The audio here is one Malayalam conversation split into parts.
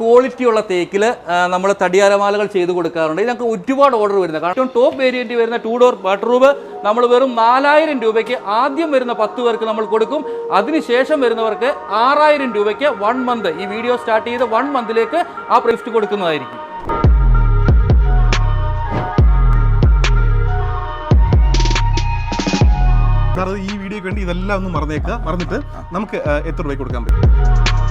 ക്വാളിറ്റിയുള്ള തേക്കിൽ നമ്മൾ തടിയാരമാലകൾ ചെയ്ത് കൊടുക്കാറുണ്ട്. ഇതിനൊക്കെ ഒരുപാട് ഓർഡർ വരുന്നത്. കാരണം ടോപ്പ് വേരിയന്റ് വരുന്ന ടു ഡോർ ബട്ടറൂബ് നമ്മൾ വെറും നാലായിരം രൂപയ്ക്ക് ആദ്യം വരുന്ന പത്ത് പേർക്ക് നമ്മൾ കൊടുക്കും. അതിനുശേഷം വരുന്നവർക്ക് ആറായിരം രൂപയ്ക്ക് വൺ മന്ത് ഈ വീഡിയോ സ്റ്റാർട്ട് ചെയ്ത് വൺ മന്തിലേക്ക് ആ പ്രിഫ്റ്റ് കൊടുക്കുന്നതായിരിക്കും. സാർ ഈ വീഡിയോക്ക് വേണ്ടി ഇതെല്ലാം ഒന്ന് മറന്നേക്കുക മറന്നിട്ട് നമുക്ക് എത്ര രൂപയ്ക്ക് കൊടുക്കാൻ പറ്റും?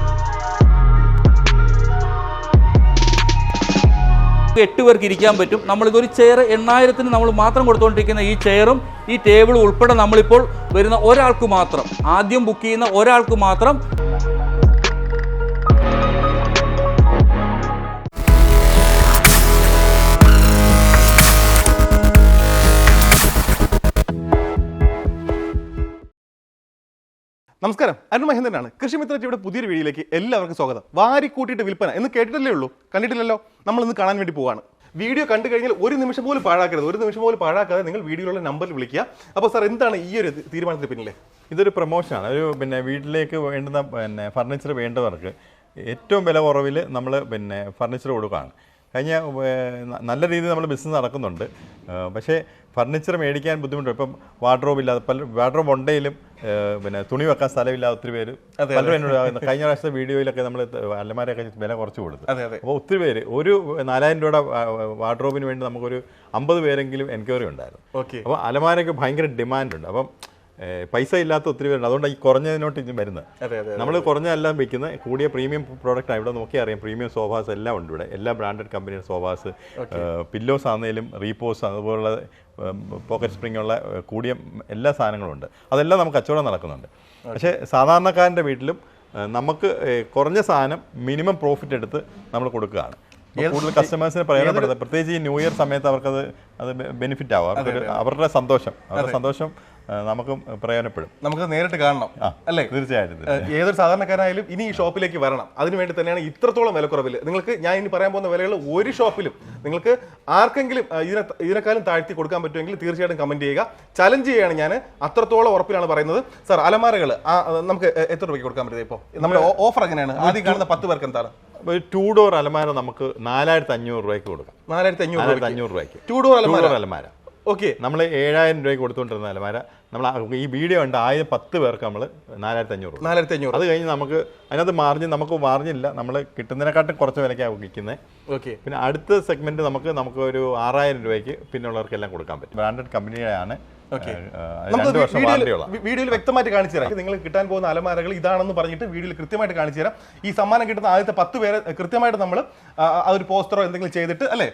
എട്ട് പേർക്ക് ഇരിക്കാൻ പറ്റും. നമ്മളിതൊരു ചെയർ എണ്ണായിരത്തിന് നമ്മൾ മാത്രം കൊടുത്തുകൊണ്ടിരിക്കുന്ന ഈ ചെയറും ഈ ടേബിളും ഉൾപ്പെടെ നമ്മളിപ്പോൾ വരുന്ന ഒരാൾക്ക് മാത്രം ആദ്യം ബുക്ക് ചെയ്യുന്ന ഒരാൾക്ക് മാത്രം നമസ്കാരം. അരുൺ മഹേന്ദ്രനാണ്. കൃഷിമിത്ര ടിവിയുടെ പുതിയൊരു വീഡിയോയിലേക്ക് എല്ലാവർക്കും സ്വാഗതം. വാരി കൂട്ടിയിട്ട് വിൽപ്പന എന്ന് കേട്ടിട്ടല്ലേ ഉള്ളൂ. കണ്ടിട്ടില്ലല്ലോ? നമ്മൾ ഇന്ന് കാണാൻ വേണ്ടി പോവാണ്. വീഡിയോ കണ്ടു കഴിഞ്ഞാൽ ഒരു നിമിഷം പോലും പാഴാക്കരുത്. ഒരു നിമിഷം പോലും പാഴാക്കാതെ നിങ്ങൾ വീഡിയോയിലുള്ള നമ്പറിൽ വിളിക്കുക. അപ്പോൾ സാർ എന്താണ് ഈ ഒരു തീരുമാനത്തിന് പിന്നിലെ? ഇതൊരു പ്രൊമോഷനാണ്. ഒരു പിന്നെ വീട്ടിലേക്ക് വേണ്ടുന്ന പിന്നെ ഫർണിച്ചർ വേണ്ടവർക്ക് ഏറ്റവും വില കുറവിൽ നമ്മൾ പിന്നെ ഫർണിച്ചർ കൊടുക്കുകയാണ്. കഴിഞ്ഞ നല്ല രീതിയിൽ നമ്മൾ ബിസിനസ് നടക്കുന്നുണ്ട്. പക്ഷേ ഫർണിച്ചർ മേടിക്കാൻ ബുദ്ധിമുട്ടുണ്ട്. ഇപ്പം വാർഡ്രോബ് ഇല്ലാതെ പല വാർഡ്രോബ് ഉണ്ടെങ്കിലും പിന്നെ തുണി വെക്കാൻ സ്ഥലമില്ല ഒത്തിരി പേര്. പലരും എന്നോട് കഴിഞ്ഞ പ്രാവശ്യത്തെ വീഡിയോയിലൊക്കെ നമ്മൾ അല്ലമാരൊക്കെ വില കുറച്ച് കൊടുത്തു. അപ്പോൾ ഒത്തിരി പേര് ഒരു നാലായിരം രൂപയുടെ വാർഡ്രോബിന് വേണ്ടി നമുക്കൊരു അമ്പത് പേരെങ്കിലും എൻക്വയറി ഉണ്ടായിരുന്നു. ഓക്കെ. അപ്പോൾ അലമാരയ്ക്ക് ഭയങ്കര ഡിമാൻഡുണ്ട്. അപ്പം പൈസ ഇല്ലാത്ത ഒത്തിരി പേരുണ്ട്. അതുകൊണ്ട് ഈ കുറഞ്ഞതിനോട്ട് ഇനി വരുന്നത്. നമ്മൾ കുറഞ്ഞതെല്ലാം വിൽക്കുന്നത് കൂടിയ പ്രീമിയം പ്രോഡക്റ്റ് ആണ്. ഇവിടെ നോക്കി അറിയാം പ്രീമിയം സോഫാസ് എല്ലാം ഉണ്ട് ഇവിടെ. എല്ലാ ബ്രാൻഡഡ് കമ്പനിയുടെ സോഫാസ് പില്ലോസ് ആണെങ്കിലും റീപോസ് അതുപോലുള്ള പോക്കറ്റ് സ്പ്രിംഗ് ഉള്ള കൂടിയ എല്ലാ സാധനങ്ങളും ഉണ്ട്. അതെല്ലാം നമുക്ക് കച്ചവടം നടക്കുന്നുണ്ട്. പക്ഷേ സാധാരണക്കാരന്റെ വീട്ടിലും നമുക്ക് കുറഞ്ഞ സാധനം മിനിമം പ്രോഫിറ്റ് എടുത്ത് നമ്മൾ കൊടുക്കുകയാണ്. കൂടുതൽ കസ്റ്റമേഴ്സിന് പ്രയോജനപ്പെടുന്നത് പ്രത്യേകിച്ച് ഈ ന്യൂ ഇയർ സമയത്ത് അവർക്കത് അത് ബെനിഫിറ്റ് ആവും. അവരുടെ സന്തോഷം. അവരുടെ സന്തോഷം നമുക്കും പ്രയോജനപ്പെടും. നമുക്ക് നേരിട്ട് കാണണം അല്ലേ? തീർച്ചയായിട്ടും ഏതൊരു സാധാരണക്കാരനായാലും ഇനി ഈ ഷോപ്പിലേക്ക് വരണം. അതിനുവേണ്ടി തന്നെയാണ് ഇത്രത്തോളം വിലക്കുറവിൽ നിങ്ങൾക്ക് ഞാൻ ഇനി പറയാൻ പോകുന്ന വിലകൾ ഒരു ഷോപ്പിലും നിങ്ങൾക്ക് ആർക്കെങ്കിലും ഇതിനെ ഇതിനേക്കാളും താഴ്ത്തി കൊടുക്കാൻ പറ്റുമെങ്കിൽ തീർച്ചയായിട്ടും കമന്റ് ചെയ്യുക. ചലഞ്ച് ചെയ്യുകയാണ് ഞാൻ അത്രത്തോളം ഉറപ്പിലാണ് പറയുന്നത്. സാർ അലമാരകൾ നമുക്ക് എത്ര രൂപയ്ക്ക് കൊടുക്കാൻ പറ്റുന്നത് ഇപ്പോൾ നമ്മുടെ ഓഫർ എങ്ങനെയാണ്? ആദ്യം കാണുന്ന പത്ത് പേർക്ക് എന്താണ്? ടൂ ഡോർ അലമാര നമുക്ക് നാലായിരത്തി അഞ്ഞൂറ് രൂപയ്ക്ക് കൊടുക്കാം. നാലായിരത്തി അഞ്ഞൂറ് അഞ്ഞൂറ് രൂപയ്ക്ക്. ടൂ ഡോർ അലമാര? അലമാര. ഓക്കെ. നമ്മൾ ഏഴായിരം രൂപയ്ക്ക് കൊടുത്തുകൊണ്ടിരുന്ന അലമാര. നമ്മൾ ഈ വീഡിയോ ഉണ്ട് ആയിരം പത്ത് പേർക്ക് നമ്മൾ നാലായിരത്തി അഞ്ഞൂറ്. നാലായിരത്തി അഞ്ഞൂറ് അത് കഴിഞ്ഞ് നമുക്ക് അതിനകത്ത് മാർജിൻ നമുക്ക് മാർജിനില്ല നമ്മൾ കിട്ടുന്നതിനെക്കാട്ടും കുറച്ച് വിലയ്ക്കാണ് വിൽക്കുന്നത് ഓക്കെ. പിന്നെ അടുത്ത സെഗ്മെന്റ് നമുക്ക് നമുക്ക് ഒരു ആറായിരം രൂപയ്ക്ക് പിന്നുള്ളവർക്കെല്ലാം കൊടുക്കാൻ പറ്റും. ബ്രാൻഡഡ് കമ്പനിയാണ് വീഡിയോയിൽ വ്യക്തമായിട്ട് കാണിച്ചു തരാം. നിങ്ങൾ കിട്ടാൻ പോകുന്ന അലമാരകൾ ഇതാണെന്ന് പറഞ്ഞിട്ട് വീഡിയോയിൽ കൃത്യമായിട്ട് കാണിച്ചു തരാം. ഈ സമ്മാനം കിട്ടുന്ന ആദ്യത്തെ പത്ത് പേരെ കൃത്യമായിട്ട് നമ്മൾ ആ ഒരു പോസ്റ്ററോ എന്തെങ്കിലും ചെയ്തിട്ട് അല്ലേ?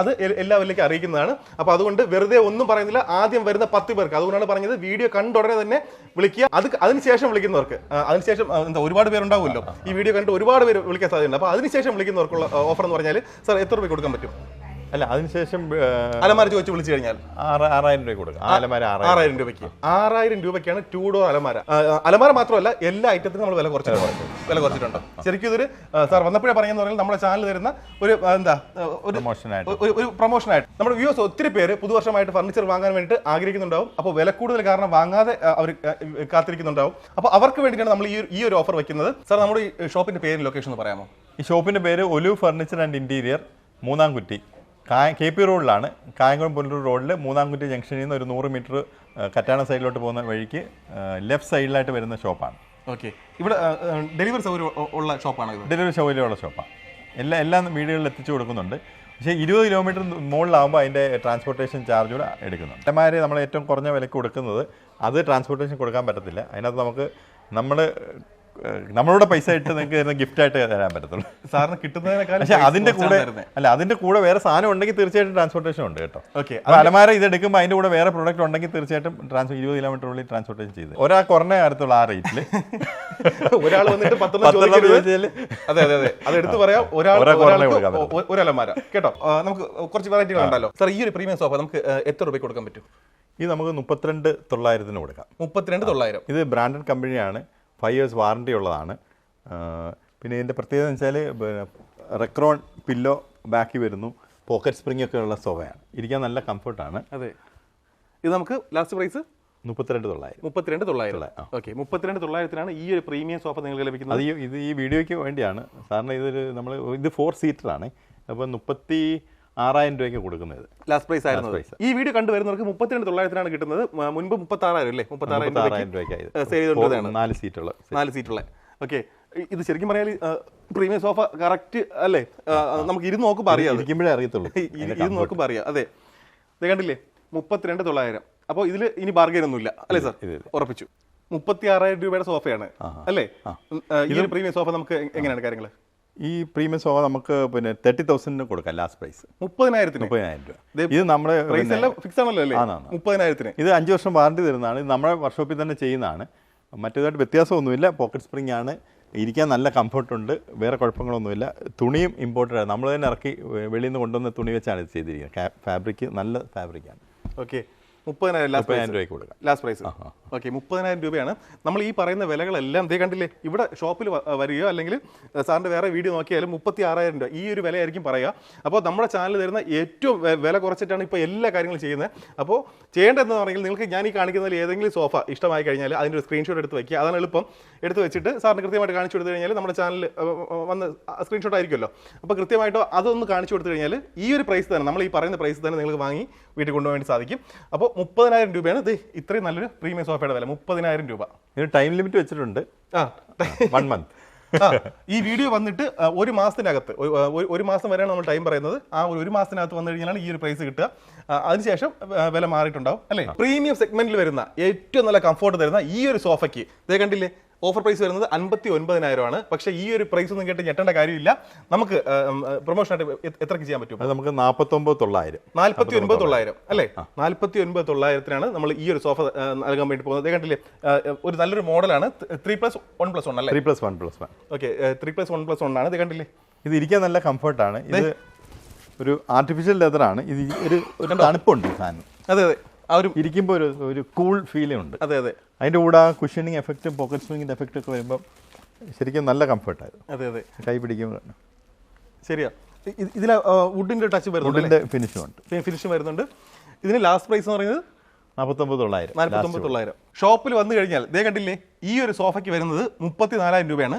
അത് എല്ലാവരിലേക്ക് അറിയിക്കുന്നതാണ്. അപ്പൊ അതുകൊണ്ട് വെറുതെ ഒന്നും പറയുന്നില്ല. ആദ്യം വരുന്ന പത്ത് പേർക്ക്. അതുകൊണ്ടാണ് പറഞ്ഞത് വീഡിയോ കണ്ട ഉടനെ തന്നെ വിളിക്കുക. അത് അതിനുശേഷം വിളിക്കുന്നവർക്ക്. അതിനുശേഷം എന്താ ഒരുപാട് പേരുണ്ടാവുമല്ലോ. ഈ വീഡിയോ കണ്ടിട്ട് ഒരുപാട് പേര് വിളിക്കാൻ സാധ്യതയുണ്ട്. അപ്പൊ അതിനുശേഷം വിളിക്കുന്നവർക്കുള്ള ഓഫർ എന്ന് പറഞ്ഞാൽ സാർ എത്ര രൂപ കൊടുക്കാൻ പറ്റും? അല്ല അതിനുശേഷം അലമാര ചോദിച്ച് വിളിച്ചു കഴിഞ്ഞാൽ? ആറായിരം രൂപ കൊടുക്കാം. അലമാര ആറായിരം. രൂപയ്ക്ക്. ആറായിരം രൂപയ്ക്കാണ് ടൂ ഡോർ അലമാര അലമാര മാത്രമല്ല എല്ലാ ഐറ്റത്തിനും നമ്മൾ വില കുറച്ചിട്ടുണ്ട്. വില കുറച്ചിട്ടുണ്ട്. ശരിക്കും ഇതൊരു സാർ വന്നപ്പോഴേ പറയുന്നത് പറഞ്ഞാൽ നമ്മുടെ ചാനൽ തരുന്ന ഒരു എന്താ ഒരു ഒരു പ്രൊമോഷൻ പ്രൊമോഷനായിട്ട്. നമ്മുടെ വ്യൂസ് ഒത്തിരി പേര് പുതുവർഷമായിട്ട് ഫർണിച്ചർ വാങ്ങാൻ വേണ്ടിയിട്ട് ആഗ്രഹിക്കുന്നുണ്ടാവും. അപ്പോൾ വില കൂടുതൽ കാരണം വാങ്ങാതെ അവർ കാത്തിരിക്കുന്നുണ്ടാവും. അപ്പോൾ അവർക്ക് വേണ്ടിയിട്ടാണ് നമ്മൾ ഈ ഒരു- ഈ ഒരു ഓഫർ വെക്കുന്നത്. സാർ നമ്മുടെ ഈ ഷോപ്പിന്റെ പേര് ലൊക്കേഷൻ പറയാമോ? ഈ ഷോപ്പിന്റെ പേര് ഒലു ഫർണിച്ചർ ആൻഡ് ഇന്റീരിയർ മൂന്നാംകുറ്റി. കായ കെ പി റോഡിലാണ്. കായംകുളം പുനലൂർ റോഡിൽ മൂന്നാംകുറ്റി ജംഗ്ഷനിൽ നിന്ന് ഒരു നൂറ് മീറ്റർ കറ്റാണ സൈഡിലോട്ട് പോകുന്ന വഴിക്ക് ലെഫ്റ്റ് സൈഡിലായിട്ട് വരുന്ന ഷോപ്പാണ്. ഓക്കെ. ഇവിടെ ഡെലിവറി സൗകര്യം ഉള്ള ഷോപ്പാണ് ഡെലിവറി സൗകര്യമുള്ള ഷോപ്പാണ്. എല്ലാ എല്ലാ വീടുകളിൽ എത്തിച്ചു കൊടുക്കുന്നുണ്ട്. പക്ഷേ ഇരുപത് കിലോമീറ്റർ മുകളിലാകുമ്പോൾ അതിന്റെ ട്രാൻസ്പോർട്ടേഷൻ ചാർജ് കൂടെ എടുക്കുന്നുണ്ട്. അല്ലമാര് നമ്മൾ ഏറ്റവും കുറഞ്ഞ വിലക്ക് കൊടുക്കുന്നത് അത് ട്രാൻസ്പോർട്ടേഷൻ കൊടുക്കാൻ പറ്റത്തില്ല. അതിനകത്ത് നമുക്ക് നമ്മൾ നമ്മളുടെ പൈസ ഇട്ട് നിങ്ങൾക്ക് ഗിഫ്റ്റ് ആയിട്ട് തരാൻ പറ്റത്തുള്ളൂ. സാറിന് കിട്ടുന്നതിനേക്കാൾ പക്ഷേ അതിന്റെ കൂടെ അല്ല അതിന്റെ കൂടെ വേറെ സാധനം ഉണ്ടെങ്കിൽ തീർച്ചയായിട്ടും ട്രാൻസ്പോർട്ടേഷൻ ഉണ്ട് കേട്ടോ. ഓക്കെ അലമാര ഇത് എടുക്കുമ്പോൾ അതിന്റെ കൂടെ വേറെ പ്രോഡക്റ്റ് ഉണ്ടെങ്കിൽ തീർച്ചയായിട്ടും ട്രാൻസ് ഇരുപത് കിലോമീറ്റർ ഉള്ളിൽ ട്രാൻസ്പോർട്ടേഷൻ ചെയ്ത്. ഒരാൾ കുറഞ്ഞ കാര്യത്തുള്ള ആ റേറ്റിൽ ഒരാൾ വന്നിട്ട് പത്തെണ്ണം അതെ അതെ അതെ. അത് എടുത്തു പറയാം. ഒരാൾ ഒരു അലമാര കേട്ടോ നമുക്ക് കുറച്ച് വെറൈറ്റികൾ ഉണ്ടല്ലോ. സാർ ഈ ഒരു പ്രീമിയം സോഫ നമുക്ക് എത്ര രൂപയ്ക്ക് കൊടുക്കാൻ പറ്റും? ഇത് നമുക്ക് മുപ്പത്തിരണ്ട് തൊള്ളായിരത്തിന് കൊടുക്കാം. മുപ്പത്തിരണ്ട് തൊള്ളായിരം. ഇത് ബ്രാൻഡഡ് കമ്പനിയാണ്. ഫൈവ് ഇയേഴ്സ് വാറണ്ടി ഉള്ളതാണ്. പിന്നെ ഇതിന്റെ പ്രത്യേകത എന്ന് വെച്ചാൽ റെക്രോൺ പില്ലോ ബാക്കി വരുന്നു. പോക്കറ്റ് സ്പ്രിംഗ് ഒക്കെ ഉള്ള സോഫയാണ്. ഇരിക്കാൻ നല്ല കംഫർട്ടാണ്. അതെ. ഇത് നമുക്ക് ലാസ്റ്റ് പ്രൈസ്? മുപ്പത്തിരണ്ട് തൊള്ളായിരം. മുപ്പത്തിരണ്ട് തൊള്ളായിരം. ഓക്കെ മുപ്പത്തിരണ്ട് തൊള്ളായിരത്തിനാണ് ഈ ഒരു പ്രീമിയം സോഫ നിങ്ങൾക്ക് ലഭിക്കുന്നത്? അത് ഇത് ഈ വീഡിയോയ്ക്ക് വേണ്ടിയാണ്. സാറിന് ഇതൊരു നമ്മൾ ഇത് ഫോർ ആണ്. അപ്പോൾ മുപ്പത്തി ആറായിരം രൂപയ്ക്ക് കൊടുക്കുന്നത്. ലാസ്റ്റ് പ്രൈസ് ആയിരുന്നു. ഈ വീഡിയോ കണ്ടു വരുന്നവർക്ക് മുപ്പത്തിരണ്ട് തൊള്ളായിരത്തിനാണ് കിട്ടുന്നത്. മുൻപ് മുപ്പത്തി ആറായിരം അല്ലേ മുപ്പത്തി ആറായിരം മുപ്പത്താറായിരം രൂപയ്ക്കായത് നാല് സീറ്റുള്ള. നാല് സീറ്റുള്ള. ഓക്കെ ഇത് ശരിക്കും പറഞ്ഞാൽ പ്രീമിയം സോഫ കറക്റ്റ് അല്ലേ? നമുക്ക് ഇരുന്ന് നോക്കുമ്പോൾ അറിയാം. ഇരിക്കുമ്പോഴേ അറിയത്തുള്ളൂ. ഇരുന്ന് നോക്കുമ്പോൾ അറിയാം. അതെ. ഇത് കണ്ടില്ലേ? മുപ്പത്തിരണ്ട് തൊള്ളായിരം. അപ്പോൾ ഇതിൽ ഇനി ബാർഗൈൻ ഒന്നുമില്ല. അല്ലേ സാർ. ഉറപ്പിച്ചു. മുപ്പത്തി ആറായിരം രൂപയുടെ സോഫയാണ് അല്ലേ? ഈ പ്രീമിയം സോഫ നമുക്ക് എങ്ങനെയാണ് കാര്യങ്ങൾ ഈ പ്രീമിയം സോഫ നമുക്ക് പിന്നെ തേർട്ടി തൗസൻഡിന് കൊടുക്കാം ലാസ്റ്റ് പ്രൈസ് മുപ്പതിനായിരത്തിന്? മുപ്പതിനായിരം രൂപ. ഇത് നമ്മുടെ പ്രൈസ് എല്ലാം ഫിക്സ് ആണല്ലോ അല്ലേ. മുപ്പതിനായിരത്തിന്. ഇത് അഞ്ച് വർഷം വാറണ്ടി തരുന്നതാണ്. ഇത് നമ്മുടെ വർക്ക്ഷോപ്പിൽ തന്നെ ചെയ്യുന്നതാണ്. മറ്റേതായിട്ട് വ്യത്യാസമൊന്നുമില്ല. പോക്കറ്റ് സ്പ്രിംഗ് ആണ്. ഇരിക്കാൻ നല്ല കംഫർട്ടുണ്ട് വേറെ കുഴപ്പങ്ങളൊന്നുമില്ല. തുണിയും ഇമ്പോർട്ടന്റ് ആണ്. നമ്മൾ തന്നെ ഇറക്കി വെളിയിൽ നിന്ന് കൊണ്ടുവന്ന തുണി വെച്ചാണ് ഇത് ചെയ്തിരിക്കുന്നത്. ഫാബ്രിക് നല്ല ഫാബ്രിക് ആണ്. ഓക്കെ മുപ്പതിനായിരം ലാസ്റ്റ് പ്രൈസ് രൂപയ്ക്ക് കൊടുക്കാം. ലാസ്റ്റ് പ്രൈസ് ഓക്കെ മുപ്പതിനായിരം രൂപയാണ്. നമ്മൾ ഈ പറയുന്ന വിലകളെല്ലാം ദേ കണ്ടില്ലേ ഇവിടെ ഷോപ്പിൽ വരികയോ അല്ലെങ്കിൽ സാറിന്റെ വേറെ വീഡിയോ നോക്കിയാലും മുപ്പത്തി ആറായിരം രൂപ. ഈ ഒരു വിലയായിരിക്കും പറയുക. അപ്പോൾ നമ്മുടെ ചാനൽ തരുന്ന ഏറ്റവും വില കുറച്ചിട്ടാണ് ഇപ്പോൾ എല്ലാ കാര്യങ്ങളും ചെയ്യുന്നത്. അപ്പോൾ ചെയ്യേണ്ടതെന്ന് പറഞ്ഞെങ്കിൽ നിങ്ങൾക്ക് ഞാൻ ഈ കാണിക്കുന്നതിൽ ഏതെങ്കിലും സോഫ ഇഷ്ടമായി കഴിഞ്ഞാൽ അതിന്റെ ഒരു സ്ക്രീൻഷോട്ട് എടുത്ത് വയ്ക്കുക അതാണ് എളുപ്പം. എടുത്ത് വെച്ചിട്ട് സാറിന് കൃത്യമായിട്ട് കാണിച്ചു കൊടുത്തു കഴിഞ്ഞാൽ നമ്മുടെ ചാനൽ വന്ന് സ്ക്രീൻഷോട്ട് ആയിരിക്കുമല്ലോ. അപ്പോൾ കൃത്യമായിട്ട് അതൊന്ന് കാണിച്ചു കൊടുത്തു കഴിഞ്ഞാൽ ഈ ഒരു പ്രൈസ് തന്നെ നമ്മൾ ഈ പറയുന്ന പ്രൈസ് തന്നെ നിങ്ങൾക്ക് വാങ്ങി വീട്ടിൽ കൊണ്ടുപോകാൻ വേണ്ടി സാധിക്കും. അപ്പോൾ മുപ്പതിനായിരം രൂപയാണ് ഇത് ഇത്രയും നല്ലൊരു പ്രീമിയം സോഫയുടെ വില മുപ്പതിനായിരം രൂപ. ഇതിന് ടൈം ലിമിറ്റ് വെച്ചിട്ടുണ്ട്. ആ. വൺ മന്ത് ഈ വീഡിയോ വന്നിട്ട് ഒരു മാസത്തിനകത്ത് ഒരു- മാസം വരെയാണ് നമ്മൾ ടൈം പറയുന്നത്. ആ ഒരു ഒരു മാസത്തിനകത്ത് വന്നു കഴിഞ്ഞാൽ ഈ ഒരു പ്രൈസ് കിട്ടുക. അതിനുശേഷം വില മാറിയിട്ടുണ്ടാവും അല്ലേ? പ്രീമിയം സെഗ്മെന്റിൽ വരുന്ന ഏറ്റവും നല്ല കംഫോർട്ട് തരുന്ന ഈ ഒരു സോഫയ്ക്ക് ഇതേ കണ്ടില്ലേ? ഓഫർ പ്രൈസ് വരുന്നത് അൻപത്തി ഒൻപതിനായിരമാണ് പക്ഷേ ഈ ഒരു പ്രൈസ് ഒന്നും കേട്ട് ഞെട്ടേണ്ട കാര്യമില്ല. നമുക്ക് പ്രൊമോഷൻ ആയിട്ട് എത്രക്ക് ചെയ്യാൻ പറ്റും? നമുക്ക് നാൽപ്പത്തൊമ്പത് തൊള്ളായിരം നാൽപ്പത്തി ഒൻപത് തൊള്ളായിരം അല്ലേ? നാൽപ്പത്തി ഒൻപത് തൊള്ളായിരത്തിനാണ് നമ്മൾ ഈ ഒരു സോഫ നൽകാൻ വേണ്ടി പോകുന്നത്. കണ്ടില്ലേ ഒരു നല്ലൊരു മോഡലാണ്. Three plus one plus one അല്ലേ? Three plus one plus one. Okay three plus one plus one ആണ്. ഇത് കണ്ടില്ലേ? ഇത് ഇരിക്കാൻ നല്ല കംഫർട്ടാണ്. ഇത് ഒരു ആർട്ടിഫിഷ്യൽ ലെതറാണ്. ഇത് ഒരു തണുപ്പുണ്ട് ഫാൻ അതെ അതെ. ആ ഒരു ഇരിക്കുമ്പോൾ ഒരു ഒരു കൂൾ ഫീലിംഗ് ഉണ്ട്. അതെ അതെ. അതിന്റെ കൂടെ ആ കുഷനിങ് എഫക്റ്റും പോക്കറ്റ് സ്വിങ്ങിന്റെ എഫക്റ്റ് ഒക്കെ വരുമ്പോൾ ശരിക്കും നല്ല കംഫർട്ടായിരുന്നു അതെ അതെ. കൈ പിടിക്കുമ്പോൾ ശരിയാ. ഇതിൽ വുഡിന്റെ ടച്ച് വരുന്നുണ്ട് വുഡിന്റെ ഫിനിഷും ഉണ്ട്. ഫിനിഷും വരുന്നുണ്ട്. ഇതിന് ലാസ്റ്റ് പ്രൈസ് എന്ന് പറയുന്നത്? നാൽപ്പത്തൊമ്പത് തൊള്ളായിരം. നാൽപ്പത്തൊമ്പത് തൊള്ളായിരം. ഷോപ്പിൽ വന്നു കഴിഞ്ഞാൽ ദേ കണ്ടില്ലേ ഈ ഒരു സോഫയ്ക്ക് വരുന്നത് മുപ്പത്തി നാലായിരം രൂപയാണ്.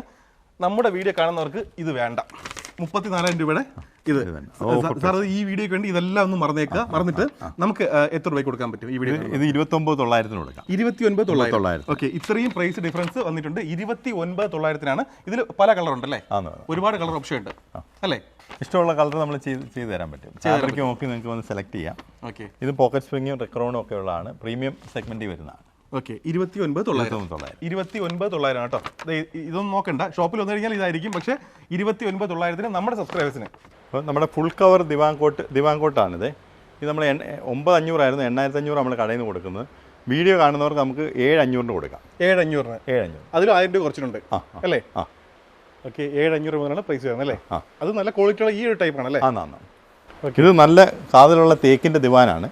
നമ്മുടെ വീഡിയോ കാണുന്നവർക്ക് ഇത് വേണ്ട. മുപ്പത്തി നാലായിരം രൂപയുടെ ഇത്. സാർ ഈ വീഡിയോക്ക് വേണ്ടി ഇതെല്ലാം ഒന്ന് മറന്നേക്കുക. മറന്നിട്ട് നമുക്ക് എത്ര രൂപയ്ക്ക് കൊടുക്കാൻ പറ്റും ഈ വീഡിയോ ഇത് ഇരുപത്തൊമ്പത് തൊള്ളായിരത്തിന് കൊടുക്കാം. ഇരുപത്തി ഒൻപത് തൊള്ളായിരം. തൊള്ളായിരത്തി. ഓക്കെ ഇത്രയും പ്രൈസ് ഡിഫറൻസ് വന്നിട്ടുണ്ട്. ഇരുപത്തി ഒൻപത് തൊള്ളായിരത്തിനാണ്. ഇതിൽ പല കളർ ഉണ്ട് അല്ലേ ഒരുപാട് കളർ ഓപ്ഷൻ ഉണ്ട്. അല്ലേ? ഇഷ്ടമുള്ള കളർ നമ്മൾ ചെയ്ത് ചെയ്ത് തരാൻ പറ്റും. ഫാബ്രിക് നോക്കി നിങ്ങൾക്ക് വന്ന് സെലക്ട് ചെയ്യാം. ഓക്കെ. ഇത് പോക്കറ്റ് സ്പ്രിങ്ങും റെക്രോണും ഒക്കെ ഉള്ളതാണ്. പ്രീമിയം സെഗ്മെന്റിൽ വരുന്നതാണ്. ഓക്കെ ഇരുപത്തി ഒൻപത് തൊള്ളായിരം. തൊള്ളായിരം ഇരുപത്തി ഒൻപത് തൊള്ളായിരം കേട്ടോ ഇതൊന്നും നോക്കണ്ട. ഷോപ്പിൽ വന്നു കഴിഞ്ഞാൽ ഇതായിരിക്കും പക്ഷേ ഇരുപത്തി ഒൻപത് തൊള്ളായിരത്തിന് നമ്മുടെ സബ്സ്ക്രൈബേഴ്സിന് അപ്പോൾ നമ്മുടെ ഫുൾ കവർ ദിവാങ്കോട്ട് ദിവാങ്കോട്ടാണിത്. ഇത് നമ്മൾ ഒമ്പത് അഞ്ഞൂറായിരുന്നു എണ്ണായിരത്തി അഞ്ഞൂറ് നമ്മൾ കടയിൽ നിന്ന് കൊടുക്കുന്നത്. വീഡിയോ കാണുന്നവർക്ക് നമുക്ക് ഏഴ് അഞ്ഞൂറിന് കൊടുക്കാം. ഏഴ് അഞ്ഞൂറിന്. ഏഴ് അഞ്ഞൂറ്. അതിലും ആയിരം രൂപ കുറച്ചിട്ടുണ്ട് ആ, ആ. അല്ലേ? ആ. ഓക്കെ ഏഴ് അഞ്ഞൂറ് മുതലാണ് പ്രൈസ് വരുന്നത് അല്ലേ? ആ. അത് നല്ല ക്വാളിറ്റിയുള്ള ഈ ഒരു ടൈപ്പാണ് അല്ലേ ആ ഓക്കെ. ഇത് നല്ല കാതിലുള്ള തേക്കിന്റെ ദിവാനാണ്.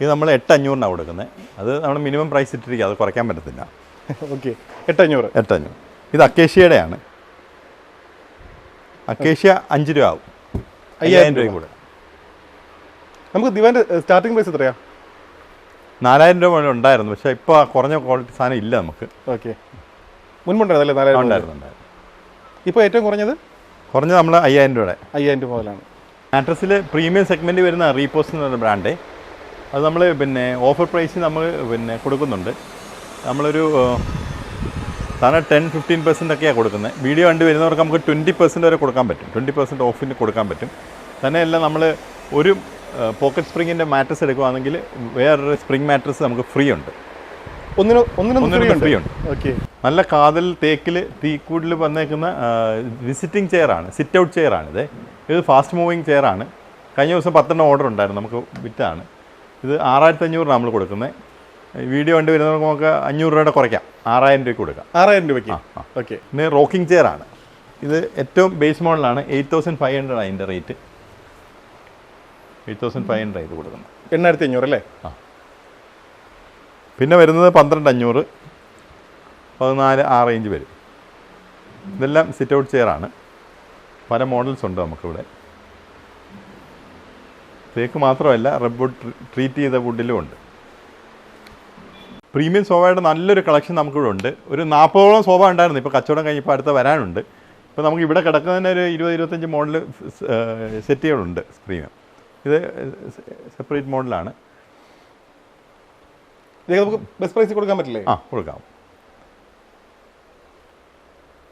ഇത് നമ്മൾ എട്ട് അഞ്ഞൂറിനാണ് കൊടുക്കുന്നത്. അത് നമ്മൾ മിനിമം പ്രൈസ് ഇട്ടിരിക്കുക അത് കുറയ്ക്കാൻ പറ്റത്തില്ല. ഓക്കെ എട്ടഞ്ഞൂറ്. എട്ടഞ്ഞൂറ്. ഇത് അക്കേഷ്യയുടെ അക്കേഷ്യയുടെയാണ്. അക്കേഷ്യ അഞ്ച് രൂപ ആവും. അയ്യായിരം രൂപയും കൂടെ നമുക്ക് ദിവാന്റെ സ്റ്റാർട്ടിംഗ് പ്രൈസ് എത്രയാ? നാലായിരം രൂപ മുതൽ ഉണ്ടായിരുന്നു. പക്ഷേ ഇപ്പോൾ കുറഞ്ഞ ക്വാളിറ്റി സാധനം ഇല്ല നമുക്ക്. ഓക്കെ മുൻപുണ്ടായിരുന്നല്ലേ നാലായിരം? ഉണ്ടായിരുന്നു ഇപ്പോൾ ഏറ്റവും കുറഞ്ഞത്? കുറഞ്ഞത് നമ്മൾ അയ്യായിരം രൂപയുടെ. അയ്യായിരം രൂപ മുതലാണ്. മാട്രസിൽ പ്രീമിയം സെഗ്മെന്റ് വരുന്ന റീപോസ് എന്ന് പറയുന്ന ബ്രാൻഡ് അത് നമ്മൾ പിന്നെ ഓഫർ പ്രൈസ് നമ്മൾ പിന്നെ കൊടുക്കുന്നുണ്ട്. നമ്മളൊരു തന്നെ സാധാരണ ടെൻ ഫിഫ്റ്റീൻ പെർസെന്റ് ഒക്കെയാണ് കൊടുക്കുന്നത് വീഡിയോ കണ്ട് വരുന്നവർക്ക് നമുക്ക് ട്വന്റി പെർസെന്റ് വരെ കൊടുക്കാൻ പറ്റും. ട്വന്റി പെർസെന്റ് ഓഫിന് കൊടുക്കാൻ പറ്റും. തന്നെയല്ല നമ്മൾ ഒരു പോക്കറ്റ് സ്പ്രിങ്ങിന്റെ മാട്രസ് എടുക്കുകയാണെങ്കിൽ വേറൊരു സ്പ്രിങ് മാട്രസ് നമുക്ക് ഫ്രീ ഉണ്ട്. ഒന്നിന് ഉണ്ട്? ഉണ്ട്. ഓക്കെ നല്ല കാതൽ തേക്കിൽ തീക്കൂടിൽ വന്നേക്കുന്ന വിസിറ്റിംഗ് ചെയറാണ് സിറ്റ് ഔട്ട് ചെയറാണിത് ഇത് ഫാസ്റ്റ് മൂവിങ് ചെയറാണ് കഴിഞ്ഞ ദിവസം പത്തെണ്ണം ഓർഡർ ഉണ്ടായിരുന്നു. നമുക്ക് വിറ്റാണ്. ഇത് ആറായിരത്തി അഞ്ഞൂറ് നമ്മൾ കൊടുക്കുന്നത് വീഡിയോ കണ്ട് വരുന്നവർക്ക് നമുക്ക് അഞ്ഞൂറ് രൂപയുടെ കുറയ്ക്കാം. ആറായിരം രൂപയ്ക്ക് കൊടുക്കാം. ആറായിരം രൂപയ്ക്ക്. ഓക്കെ. പിന്നെ റോക്കിംഗ് ചെയർ ആണ്. ഇത് ഏറ്റവും ബേസ് മോഡലാണ്. എയ്റ്റ് തൗസൻഡ് ഫൈവ് ഹൺഡ്രഡ് അതിന്റെ rate. Eight thousand five hundred ഇത് കൊടുക്കുന്നത് എണ്ണായിരത്തി അഞ്ഞൂറ് അല്ലേ? ആ. പിന്നെ വരുന്നത് പന്ത്രണ്ട് അഞ്ഞൂറ് പതിനാല് ആ റേഞ്ച് വരും. ഇതെല്ലാം സിറ്റ് ഔട്ട് ചെയറാണ് പല മോഡൽസ് ഉണ്ട് നമുക്കിവിടെ. തേക്ക് മാത്രമല്ല റബ്ബുഡ് ട്രീറ്റ് ചെയ്ത വുഡിലും ഉണ്ട്. പ്രീമിയം സോഫയുടെ നല്ലൊരു കളക്ഷൻ നമുക്കിവിടെ ഉണ്ട് ഒരു നാൽപ്പതോളം സോഫ ഉണ്ടായിരുന്നു. ഇപ്പോൾ കച്ചവടം കഴിഞ്ഞപ്പോൾ അടുത്ത വരാനുണ്ട്. ഇപ്പോൾ നമുക്ക് ഇവിടെ കിടക്കുന്നതിന് ഒരു ഇരുപത് ഇരുപത്തഞ്ച് മോഡൽ സെറ്റുകളുണ്ട് പ്രീമിയം ഇത് സെപ്പറേറ്റ് മോഡലാണ്. ഇത് നമുക്ക് ബെസ്റ്റ് പ്രൈസ് കൊടുക്കാൻ പറ്റില്ലേ? ആ കൊടുക്കാം.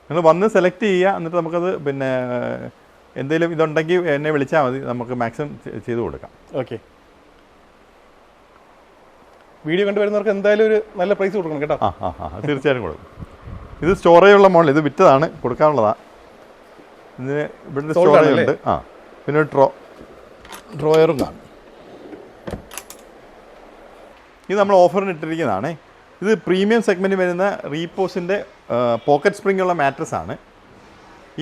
നിങ്ങൾ വന്ന് സെലക്ട് ചെയ്യുക. എന്നിട്ട് നമുക്കത് പിന്നെ എന്തെങ്കിലും ഇതുണ്ടെങ്കിൽ എന്നെ വിളിച്ചാൽ മതി. നമുക്ക് മാക്സിമം ചെയ്ത് കൊടുക്കാം. ഓക്കെ. വീഡിയോ കണ്ടുവരുന്നവർക്ക് എന്തായാലും ഒരു നല്ല പ്രൈസ് കൊടുക്കണം കേട്ടോ. ആ ആ ആ തീർച്ചയായിട്ടും കൊടുക്കും. ഇത് സ്റ്റോറേജ് ഉള്ള മോഡൽ. ഇത് വിറ്റതാണ് കൊടുക്കാനുള്ളതാണ് ഇതിന് ഇവിടെ സ്റ്റോറേജ് ഉണ്ട് ആ പിന്നെ ഒരു ഡ്രോ ഡ്രോയറും കാണും. ഇത് നമ്മൾ ഓഫറിന് ഇട്ടിരിക്കുന്നതാണ്. ഇത് പ്രീമിയം സെഗ്മെന്റ് വരുന്ന റീപോസിന്റെ പോക്കറ്റ് സ്പ്രിംഗ് ഉള്ള മാട്രസ് ആണ്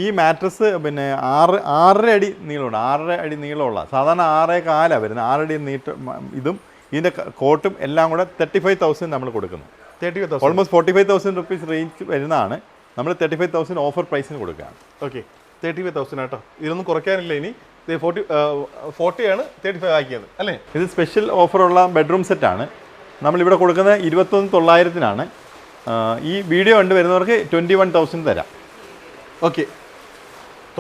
ഈ മാട്രസ് പിന്നെ ആറ് ആറര അടി നീളമുണ്ട്. ആറര അടി നീളമുള്ള സാധാരണ ആറേ കാലാണ് വരുന്നത്. ആറടി നീട്ട ഇതും ഇതിന്റെ കോട്ടും എല്ലാം കൂടെ തേർട്ടി ഫൈവ് തൗസൻഡ് നമ്മൾ കൊടുക്കുന്നു. Thirty five thousand almost forty five thousand rupees range വരുന്നതാണ്. നമ്മൾ തേർട്ടി ഫൈവ് തൗസൻഡ് ഓഫർ പ്രൈസിന് കൊടുക്കുകയാണ്. ഓക്കെ തേർട്ടി ഫൈവ് തൗസൻഡ് കേട്ടോ ഇതൊന്നും കുറയ്ക്കാനില്ല ഇനി. ഫോർട്ടി ഫോർട്ടിയാണ് തേർട്ടി ഫൈവ് ആക്കിയത്. അല്ലേ? ഇത് സ്പെഷ്യൽ ഓഫറുള്ള ബെഡ്റൂം സെറ്റാണ് നമ്മളിവിടെ കൊടുക്കുന്നത് ഇരുപത്തൊന്ന് തൊള്ളായിരത്തിനാണ്. ഈ വീഡിയോ കണ്ട് വരുന്നവർക്ക് ട്വന്റി വൺ തൗസൻഡ് തരാം. ഓക്കെ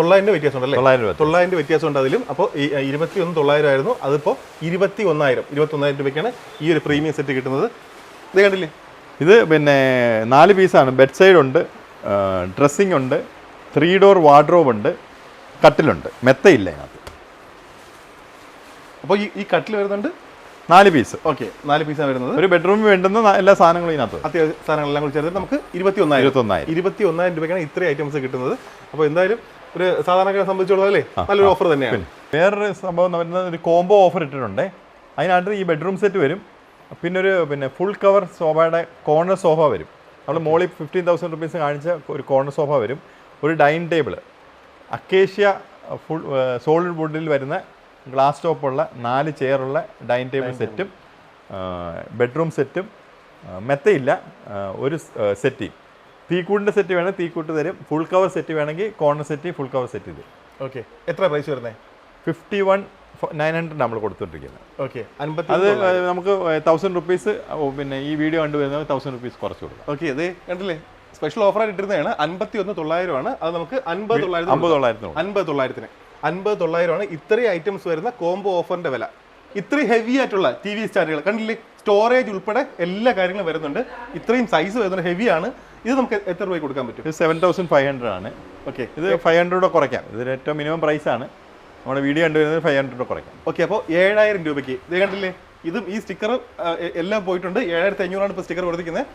തൊള്ളായിരം രൂപ വ്യത്യാസം ഉണ്ടല്ലേ തൊള്ളായിരം രൂപ തൊള്ളായിരം രൂപ വ്യത്യാസം ഉണ്ട് അതിലും. അപ്പോൾ ഈ ഇരുപത്തി ഒന്ന് തൊള്ളായിരം ആയിരുന്നു. അതിപ്പോൾ ഇരുപത്തി ഒന്നായിരം ഇരുപത്തി ഒന്നായിരം രൂപയ്ക്കാണ് ഈ ഒരു പ്രീമിയം സെറ്റ് കിട്ടുന്നത്. ഇത് കണ്ടില്ലേ? ഇത് പിന്നെ നാല് പീസാണ്. ബെഡ് സൈഡ് ഉണ്ട് ഡ്രസ്സിംഗ് ഉണ്ട് ത്രീ ഡോർ വാർഡ്രോബ് ഉണ്ട് കട്ടിലുണ്ട്. മെത്തയില്ല അതിനകത്ത്. അപ്പോൾ ഈ ഈ കട്ടിൽ വരുന്നുണ്ട്? നാല് പീസ്. ഓക്കെ നാല് പീസാണ് വരുന്നത്. ഒരു ബെഡ്റൂമിൽ വേണ്ടുന്ന എല്ലാ സാധനങ്ങളും ഇതിനകത്ത് അത്യാവശ്യം സാധനങ്ങളെല്ലാം കൂടി ചേർത്ത് നമുക്ക് ഇരുപത്തി ഒന്നായിരം ഇരുപത്തി ഒന്നായിരം രൂപയ്ക്കാണ് ഇത്രയും ഐറ്റംസ് കിട്ടുന്നത്. അപ്പോൾ എന്തായാലും ഒരു സാധാരണക്കാരെ സംബന്ധിച്ചിടത്തോളം അല്ലേ? നല്ലൊരു ഓഫർ തന്നെയാണ്. വേറൊരു സംഭവം എന്ന് പറയുന്നത് ഒരു കോംബോ ഓഫർ ഇട്ടിട്ടുണ്ട്. അതിനകത്ത് ഈ ബെഡ്റൂം സെറ്റ് വരും. പിന്നെ ഒരു പിന്നെ ഫുൾ കവർ സോഫയുടെ കോർണർ സോഫ വരും. നമ്മൾ മോളിൽ ഫിഫ്റ്റീൻ തൗസൻഡ് റുപ്പീസ് കാണിച്ച ഒരു കോർണർ സോഫ വരും. ഒരു dining table acacia full solid വുഡിൽ വരുന്ന ഗ്ലാസ് ടോപ്പുള്ള നാല് ചെയറുള്ള ഡൈനിങ് ടേബിൾ സെറ്റും ബെഡ്റൂം സെറ്റും മെത്തയില്ല. ഒരു സെറ്റ് തീക്കൂട്ടിന്റെ സെറ്റ് വേണമെങ്കിൽ തീക്കൂട്ട് തരും. ഫുൾ കവർ സെറ്റ് വേണമെങ്കിൽ corner set full cover set ചെയ്തു ഓക്കെ എത്ര പ്രൈസ് വരുന്നത് ഫിഫ്റ്റി വൺ നയൻ ഹൺഡ്രഡ് നമ്മൾ കൊടുത്തോണ്ടിരിക്കുന്നത് ഓക്കെ അത് നമുക്ക് തൗസൻഡ് റുപ്പീസ് പിന്നെ ഈ വീഡിയോ കണ്ടുവരുന്ന തൗസൻഡ് റുപ്പീസ് കുറച്ച് കൊടുക്കും. ഓക്കെ അത് കണ്ടില്ലേ? സ്പെഷ്യൽ ഓഫറായിട്ട് ഇട്ടിരുന്നതാണ് അൻപത്തി ഒന്ന് തൊള്ളായിരം ആണ്. അത് നമുക്ക് അൻപത് തൊള്ളായിരത്തി അമ്പത് തൊള്ളായിരത്തിന് കൊടുക്കാം അൻപത് തൊള്ളായിരത്തിന്. അൻപത് തൊള്ളായിരമാണ് ഇത്രയും ഐറ്റംസ് വരുന്ന കോംബോ ഓഫറിന്റെ വില. ഇത്രയും ഹെവി ആയിട്ടുള്ള ടി വി സ്റ്റാൻഡുകൾ കണ്ടില്ലേ? സ്റ്റോറേജ് ഉൾപ്പെടെ എല്ലാ കാര്യങ്ങളും വരുന്നുണ്ട്. ഇത്രയും സൈസ് വരുന്നുണ്ട് ഹെവിയാണ് ഇത് നമുക്ക് എത്ര രൂപയ്ക്ക് കൊടുക്കാൻ പറ്റും? ഇത് സെവൻ തൗസൻഡ് ഫൈവ് ഹൺഡ്രഡ് ആണ്. ഓക്കെ ഇത് ഫൈവ് ഹൺഡ്രഡ് കുറയ്ക്കാം. ഇത് ഏറ്റവും മിനിമം പ്രൈസ് ആണ്. നമ്മുടെ വീഡിയോ കണ്ടുവരുന്നത് ഫൈവ് ഹൺഡ്രഡ് കുറയ്ക്കാം. ഓക്കെ അപ്പോൾ ഏഴായിരം രൂപയ്ക്ക്. ഇത് കണ്ടില്ലേ? ഇതും ഈ സ്റ്റിക്കർ എല്ലാം പോയിട്ടുണ്ട്. ഏഴായിരത്തി അഞ്ഞൂറാണ് ഇപ്പോൾ സ്റ്റിക്കർ കൊടുത്തിരിക്കുന്നത്.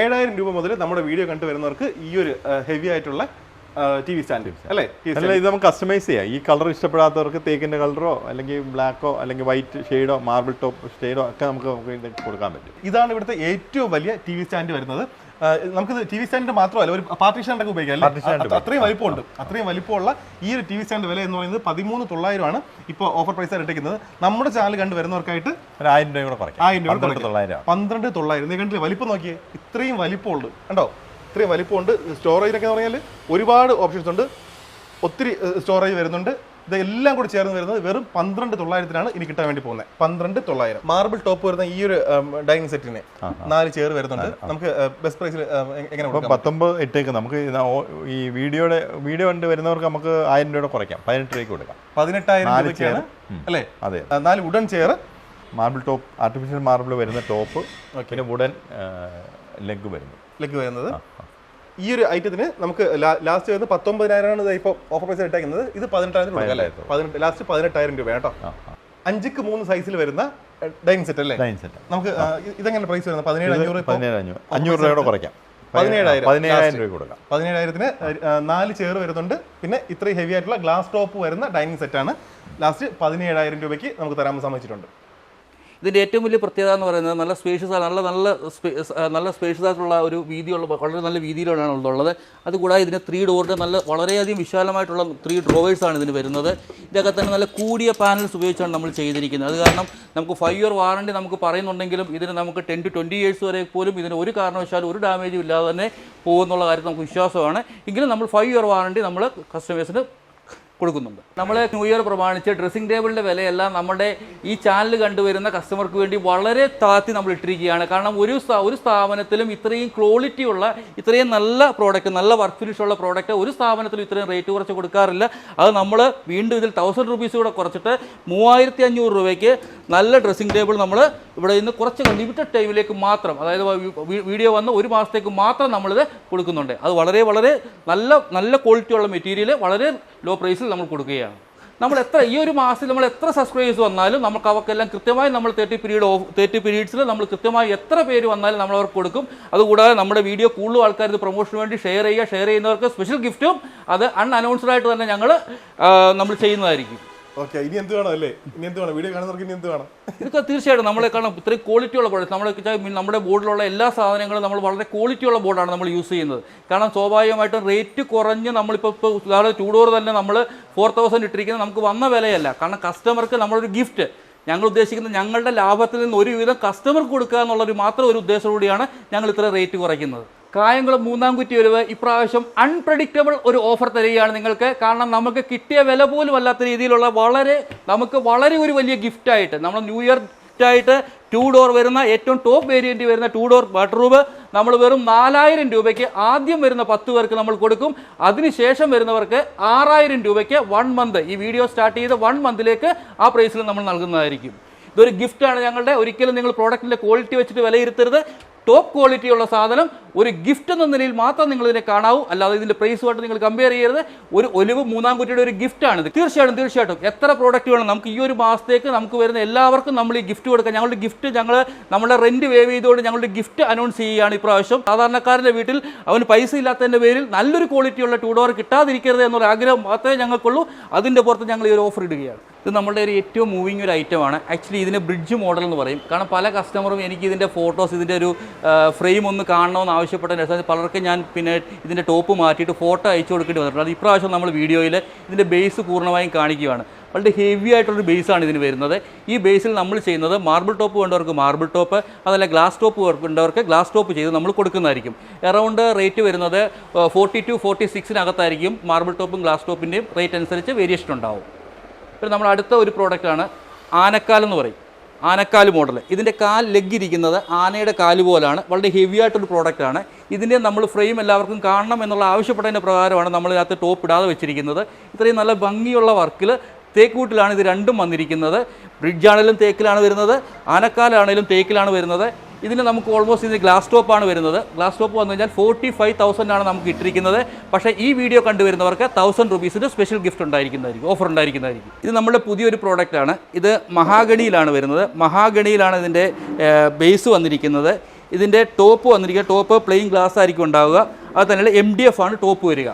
ഏഴായിരം രൂപ മുതൽ നമ്മുടെ വീഡിയോ കണ്ടുവരുന്നവർക്ക് ഈ ഒരു ഹെവി ആയിട്ടുള്ള ടി വി സ്റ്റാൻഡ് അല്ലേ? അല്ല ഇത് നമുക്ക് കസ്റ്റമൈസ് ചെയ്യാം. ഈ കളർ ഇഷ്ടപ്പെടാത്തവർക്ക് തേക്കിന്റെ കളറോ അല്ലെങ്കിൽ ബ്ലാക്കോ അല്ലെങ്കിൽ വൈറ്റ് ഷെയ്ഡോ മാർബിൾ ടോപ്പ് ഷെയ്ഡോ ഒക്കെ നമുക്ക് നമുക്ക് കൊടുക്കാൻ പറ്റും. ഇതാണ് ഇവിടുത്തെ ഏറ്റവും വലിയ ടി വി സ്റ്റാൻഡ് വരുന്നത്. ആ, നമുക്കിത് ടി വി സ്റ്റാൻഡ് മാത്രമല്ല ഒരു പാർട്ടീഷൻ ഒക്കെ ഉപയോഗിക്കാം അത്രയും വലിപ്പമുണ്ട്. അത്രയും വലിപ്പമുള്ള ഈ ഒരു ടി വി സ്റ്റാൻഡ് വില എന്ന് പറയുന്നത് പതിമൂന്ന് തൊള്ളായിരമാണ് ഇപ്പോൾ ഓഫർ പ്രൈസ് ഇട്ടിരിക്കുന്നത് നമ്മുടെ ചാനൽ കണ്ടു വരുന്നവർക്കായിട്ട് ഒരു ആയിരം രൂപ കൂടെ കുറയ്ക്കും. ആയിരം രൂപ. തൊള്ളായിരം പന്ത്രണ്ട് തൊള്ളായിരം. നീ കണ്ടില്ല വലിപ്പം നോക്കിയേ? ഇത്രയും വലിപ്പമുണ്ട്. കണ്ടോ? ഇത്രയും വലിപ്പമുണ്ട്. സ്റ്റോറേജിനൊക്കെ എന്ന് പറഞ്ഞാൽ ഒരുപാട് ഓപ്ഷൻസ് ഉണ്ട്. ഒത്തിരി സ്റ്റോറേജ് വരുന്നുണ്ട്. ഇതെല്ലാം കൂടി ചേർന്ന് വരുന്നത് വെറും പന്ത്രണ്ട് തൊള്ളായിരത്തിനാണ് ഇനി കിട്ടാൻ വേണ്ടി പോകുന്നത്. പന്ത്രണ്ട് തൊള്ളായിരം. മാർബിൾ ടോപ്പ് വരുന്ന ഈ ഒരു ഡൈനിങ് സെറ്റിന് നാല് ചെയർ വരുന്നുണ്ട്. നമുക്ക് ബെസ്റ്റ് പ്രൈസിൽ എങ്ങനെ പത്തൊമ്പത് എട്ടേക്ക് നമുക്ക് ഈ വീഡിയോയുടെ വീഡിയോ കണ്ട് വരുന്നവർക്ക് നമുക്ക് ആയിരം രൂപയുടെ കുറയ്ക്കാം. പതിനെട്ട് രൂപയ്ക്ക് കൊടുക്കാം. പതിനെട്ടായിരം രൂപയ്ക്കാണ് അല്ലെ അല്ലേ? അതെ. നാല് ഉടൻ chair marble top artificial marble വരുന്ന ടോപ്പ് പിന്നെ വുഡൻ ലെഗ് വരുന്നു. ലെഗ് വരുന്നത്. ഈ ഒരു ഐറ്റത്തിന് നമുക്ക് ലാസ്റ്റ് വരുന്നത് പത്തൊമ്പതിനായിരമാണ് ഇപ്പൊ ഓഫർ പ്രൈസ് ഇട്ടേക്കുന്നത്. ഇത് പതിനെട്ടായിരം രൂപ പതിനെട്ട്. ലാസ്റ്റ് പതിനെട്ടായിരം രൂപ കേട്ടോ. അഞ്ചിക്ക് മൂന്ന് സൈസിൽ വരുന്ന ഡൈനിങ് സെറ്റ് അല്ലേ? ഡൈനിങ് സെറ്റ് നമുക്ക് ഇതെങ്ങനെ പ്രൈസ് വരുന്നത്? പതിനേഴ് അഞ്ഞൂറ് പതിനേഴ് അഞ്ഞൂറ്. അഞ്ഞൂറ് രൂപ കൂടെ കുറയ്ക്കാം. പതിനേഴായിരം. പതിനേഴായിരം രൂപ കൊടുക്കാം. പതിനേഴായിരത്തിന് നാല് ചെയർ വരുന്നുണ്ട്. പിന്നെ ഇത്രയും ഹെവി ആയിട്ടുള്ള ഗ്ലാസ് ടോപ്പ് വരുന്ന ഡൈനിങ് സെറ്റാണ് ലാസ്റ്റ് പതിനേഴായിരം രൂപയ്ക്ക് നമുക്ക് തരാൻ സമ്മതിച്ചിട്ടുണ്ട് ഇതിന്റെ ഏറ്റവും വലിയ പ്രത്യേകത എന്ന് പറയുന്നത് നല്ല സ്പേഷ്യസ് നല്ല നല്ല നല്ല സ്പേഷ്യസ് ആയിട്ടുള്ള ഒരു വീതിയുള്ള വളരെ നല്ല വീതിയിലാണ് ഉള്ളത്. അതുകൂടാതെ ഇതിന് ത്രീ ഡോറിന്റെ നല്ല വളരെയധികം വിശാലമായിട്ടുള്ള ത്രീ ഡ്രോവേഴ്സാണ് ഇതിന് വരുന്നത്. ഇതൊക്കെ തന്നെ നല്ല കൂടിയ പാനൽസ് ഉപയോഗിച്ചാണ് നമ്മൾ ചെയ്തിരിക്കുന്നത്. അത് കാരണം നമുക്ക് ഫൈവ് ഇയർ വാറണ്ടി നമുക്ക് പറയുന്നുണ്ടെങ്കിലും ഇതിന് നമുക്ക് ടെൻ ടു ട്വന്റി ഇയേഴ്സ് വരെ പോലും ഇതിന് ഒരു കാരണവശാലും ഒരു ഡാമേജും ഇല്ലാതെ തന്നെ പോകുന്നുള്ള കാര്യത്തിൽ നമുക്ക് വിശ്വാസമാണ്. എങ്കിലും നമ്മൾ ഫൈവ് ഇയർ വാറണ്ടി നമ്മൾ കസ്റ്റമേഴ്സിന് കൊടുക്കുന്നുണ്ട്. നമ്മൾ ന്യൂ ഇയർ പ്രമാണിച്ച് ഡ്രസ്സിംഗ് ടേബിളിന്റെ വിലയെല്ലാം നമ്മുടെ ഈ ചാനൽ കണ്ടുവരുന്ന കസ്റ്റമർക്ക് വേണ്ടി വളരെ താത്തി നമ്മൾ ഇട്ടിരിക്കുകയാണ്. കാരണം ഒരു ഒരു സ്ഥാപനത്തിലും ഇത്രയും ക്വാളിറ്റി ഉള്ള ഇത്രയും നല്ല പ്രോഡക്റ്റ് നല്ല വർക്ക് ഫിനിഷ് ഉള്ള പ്രോഡക്റ്റ് ഒരു സ്ഥാപനത്തിലും ഇത്രയും റേറ്റ് കുറച്ച് കൊടുക്കാറില്ല. അത് നമ്മൾ വീണ്ടും ഇതിൽ തൗസൻഡ് റുപ്പീസ് കൂടെ കുറച്ചിട്ട് മൂവായിരത്തി അഞ്ഞൂറ് രൂപയ്ക്ക് നല്ല ഡ്രസ്സിംഗ് ടേബിൾ നമ്മൾ ഇവിടെ നിന്ന് കുറച്ച് ലിമിറ്റഡ് ടൈമിലേക്ക് മാത്രം അതായത് വീഡിയോ വന്ന് ഒരു മാസത്തേക്ക് മാത്രം നമ്മളിത് കൊടുക്കുന്നുണ്ട്. അത് വളരെ വളരെ നല്ല നല്ല ക്വാളിറ്റി ഉള്ള മെറ്റീരിയൽ വളരെ ലോ പ്രൈസിൽ നമ്മൾ കൊടുക്കുകയാണ്. നമ്മൾ എത്ര ഈ ഒരു മാസത്തിൽ നമ്മൾ എത്ര സബ്സ്ക്രൈബേഴ്സ് വന്നാലും നമുക്ക് അവർക്കെല്ലാം കൃത്യമായി നമ്മൾ തേർട്ടി പീരീഡ് ഓഫ് തേർട്ടി പീരീഡ്സിൽ നമ്മൾ കൃത്യമായി എത്ര പേര് വന്നാലും നമ്മൾ അവർക്ക് കൊടുക്കും. അതുകൂടാതെ നമ്മുടെ വീഡിയോ കൂടുതൽ ആൾക്കാർ ഇത് പ്രൊമോഷന് വേണ്ടി ഷെയർ ചെയ്യുക ഷെയർ ചെയ്യുന്നവർക്ക് സ്പെഷ്യൽ ഗിഫ്റ്റും അത് അൺഅനൗൺസ്ഡ് ആയിട്ട് തന്നെ ഞങ്ങൾ നമ്മൾ ചെയ്യുന്നതായിരിക്കും. ഓക്കെ ഇനി എന്ത് വേണം അല്ലേ? ഇനി എന്ത് വേണം? വീഡിയോ കാണുന്നവർക്ക് ഇനി എന്ത് വേണം? ഇതൊക്കെ തീർച്ചയായിട്ടും നമ്മളെ കാണാം ഇത്രയും ക്വാളിറ്റി ഉള്ള പ്രോഡക്റ്റ് നമ്മൾ നമ്മുടെ ബോർഡിലുള്ള എല്ലാ സാധനങ്ങളും നമ്മൾ വളരെ ക്വാളിറ്റി ഉള്ള ബോർഡാണ് നമ്മൾ യൂസ് ചെയ്യുന്നത്. കാരണം സ്വാഭാവികമായിട്ടും റേറ്റ് കുറഞ്ഞ് നമ്മളിപ്പോൾ ഇപ്പോൾ ഉദാഹരണം ചൂടോറ് തന്നെ നമ്മൾ ഫോർ തൗസൻഡ് ഇട്ടിരിക്കുന്നത് നമുക്ക് വന്ന വിലയല്ല. കാരണം കസ്റ്റമർക്ക് നമ്മളൊരു ഗിഫ്റ്റ് ഞങ്ങൾ ഉദ്ദേശിക്കുന്നത് ഞങ്ങളുടെ ലാഭത്തിൽ നിന്ന് ഒരുവിധം കസ്റ്റമർക്ക് കൊടുക്കുക എന്നുള്ളൊരു മാത്രം ഒരു ഉദ്ദേശത്തോടെയാണ് ഞങ്ങൾ ഇത്ര റേറ്റ് കുറയ്ക്കുന്നത്. കായംകുളം മൂന്നാം കുറ്റി ഒരുവ് ഇപ്രാവശ്യം അൺപ്രഡിക്റ്റബിൾ ഒരു ഓഫർ തരികയാണ് നിങ്ങൾക്ക്. കാരണം നമുക്ക് കിട്ടിയ വില പോലും അല്ലാത്ത രീതിയിലുള്ള വളരെ നമുക്ക് വളരെ ഒരു വലിയ ഗിഫ്റ്റായിട്ട് നമ്മൾ ന്യൂ ഇയർ ആയിട്ട് ടു ഡോർ വരുന്ന ഏറ്റവും ടോപ്പ് വേരിയന്റ് വരുന്ന ടു ഡോർ ബെഡ്റൂം നമ്മൾ വെറും നാലായിരം രൂപയ്ക്ക് ആദ്യം വരുന്ന പത്ത് പേർക്ക് നമ്മൾ കൊടുക്കും. അതിനുശേഷം വരുന്നവർക്ക് ആറായിരം രൂപയ്ക്ക് വൺ മന്ത് ഈ വീഡിയോ സ്റ്റാർട്ട് ചെയ്ത് വൺ മന്തിലേക്ക് ആ പ്രൈസിൽ നമ്മൾ നൽകുന്നതായിരിക്കും. ഇതൊരു ഗിഫ്റ്റാണ് ഞങ്ങളുടെ. ഒരിക്കലും നിങ്ങൾ പ്രോഡക്റ്റിന്റെ ക്വാളിറ്റി വെച്ചിട്ട് വിലയിരുത്തരുത്. ടോപ്പ് ക്വാളിറ്റി ഉള്ള സാധനം ഒരു ഗിഫ്റ്റ് എന്ന നിലയിൽ മാത്രം നിങ്ങൾ ഇതിനെ കാണാവൂ. അല്ലാതെ ഇതിന്റെ പ്രൈസുമായിട്ട് നിങ്ങൾ കമ്പയർ ചെയ്യരുത്. ഒരു ഒലിവ് മൂന്നാം കുറ്റിയുടെ ഒരു ഗിഫ്റ്റാണ് ഇത്. തീർച്ചയായിട്ടും തീർച്ചയായിട്ടും. എത്ര പ്രോഡക്റ്റ് വേണം? നമുക്ക് ഈ ഒരു മാസത്തേക്ക് നമുക്ക് വരുന്ന എല്ലാവർക്കും നമ്മൾ ഈ ഗിഫ്റ്റ് കൊടുക്കാം. ഞങ്ങളുടെ ഗിഫ്റ്റ് ഞങ്ങൾ നമ്മുടെ റെന്റ് വേവ് ചെയ്തുകൊണ്ട് ഞങ്ങളുടെ ഗിഫ്റ്റ് അനൗൺസ് ചെയ്യുകയാണ് ഇപ്രാവശ്യം. സാധാരണക്കാരന്റെ വീട്ടിൽ അവന് പൈസ ഇല്ലാത്തതിന്റെ പേരിൽ നല്ലൊരു ക്വാളിറ്റിയുള്ള ടൂ ഡോർ കിട്ടാതിരിക്കരുത് എന്നൊരു ആഗ്രഹം മാത്രമേ ഞങ്ങൾക്കുള്ളൂ. അതിന്റെ പുറത്ത് ഞങ്ങൾ ഈ ഒരു ഓഫർ ഇടുകയാണ്. ഇത് നമ്മുടെ ഒരു ഏറ്റവും മൂവിങ് ഒരു ഐറ്റമാണ് ആക്ച്വലി ഇതിന് ബ്രിഡ്ജ് മോഡൽ എന്ന് പറയും. കാരണം പല കസ്റ്റമറും എനിക്ക് ഇതിന്റെ ഫോട്ടോസ് ഇതിന്റെ ഒരു ഫ്രെയിം ഒന്ന് കാണണമെന്ന് ആവശ്യപ്പെട്ട ശേഷം പലർക്കും ഞാൻ പിന്നെ ഇതിന്റെ ടോപ്പ് മാറ്റിയിട്ട് ഫോട്ടോ അയച്ചു കൊടുക്കേണ്ടി വന്നിട്ടുണ്ട്. അത് ഇപ്രാവശ്യം നമ്മൾ വീഡിയോയിൽ ഇതിന്റെ ബേസ് പൂർണമായും കാണിക്കുകയാണ്. വളരെ ഹെവി ആയിട്ടുള്ളൊരു ബേസാണ് ഇതിന് വരുന്നത്. ഈ ബേസിൽ നമ്മൾ ചെയ്യുന്നത് മാർബിൾ ടോപ്പ് വേണ്ടവർക്ക് മാർബിൾ ടോപ്പ് അതല്ല ഗ്ലാസ് ടോപ്പ് വേണ്ടവർക്ക് ഗ്ലാസ് ടോപ്പ് ചെയ്ത് നമ്മൾ കൊടുക്കുന്നതായിരിക്കും. എറൗണ്ട് റേറ്റ് വരുന്നത് ഫോർട്ടി ടു ഫോർട്ടി സിക്സിനകത്തായിരിക്കും മാർബിൾ ടോപ്പും ഗ്ലാസ് ടോപ്പിന്റെയും റേറ്റ് അനുസരിച്ച് വേരിയേഷൻ ഉണ്ടാവും. പിന്നെ നമ്മൾ അടുത്ത ഒരു പ്രോഡക്റ്റാണ് ആനക്കാൽ എന്ന് പറയും. ആനക്കാൽ മോഡൽ ഇതിന്റെ കാൽ ലെഗ് ഇരിക്കുന്നത് ആനയുടെ കാൽ പോലാണ്. വളരെ ഹെവി ആയിട്ടൊരു പ്രോഡക്റ്റാണ് ഇതിന്റെ നമ്മൾ ഫ്രെയിം എല്ലാവർക്കും കാണണം എന്നുള്ള ആവശ്യപ്പെട്ടതിന്റെ പ്രകാരമാണ് നമ്മൾ ഇതിനകത്ത് ടോപ്പ് ഇടാതെ വെച്ചിരിക്കുന്നത്. ഇത്രയും നല്ല ഭംഗിയുള്ള വർക്കിൽ തേക്കൂട്ടിലാണ് ഇത് രണ്ടും വന്നിരിക്കുന്നത്. ബ്രിഡ്ജാണേലും തേക്കിലാണ് വരുന്നത്. ആനക്കാലാണേലും തേക്കിലാണ് വരുന്നത്. ഇതിന് നമുക്ക് ഓൾമോസ്റ്റ് ഇതിന് ഗ്ലാസ് ടോപ്പാണ് വരുന്നത്. ഗ്ലാസ് ടോപ്പ് വന്നു കഴിഞ്ഞാൽ ഫോർട്ടി ഫൈവ് തൗസൻഡ് ആണ് നമുക്ക് ഇട്ടിരിക്കുന്നത്. പക്ഷേ ഈ വീഡിയോ കണ്ടുവരുന്നവർക്ക് തൗസൻഡ് റുപ്പീസിന്റെ സ്പെഷ്യൽ ഗിഫ്റ്റ് ഉണ്ടായിരിക്കുന്നതായിരിക്കും ഓഫർ ഉണ്ടായിരിക്കുന്നതായിരിക്കും. ഇത് നമ്മുടെ പുതിയൊരു പ്രോഡക്റ്റ് ആണ്. ഇത് മഹാഗണിയിലാണ് വരുന്നത്. മഹാഗണിയിലാണ് ഇതിന്റെ ബേസ് വന്നിരിക്കുന്നത്. ഇതിന്റെ ടോപ്പ് വന്നിരിക്കുക. ടോപ്പ് പ്ലെയിൻ ഗ്ലാസ് ആയിരിക്കും ഉണ്ടാവുക. അത് തന്നെയുള്ള എം ഡി എഫ് ആണ് ടോപ്പ് വരിക.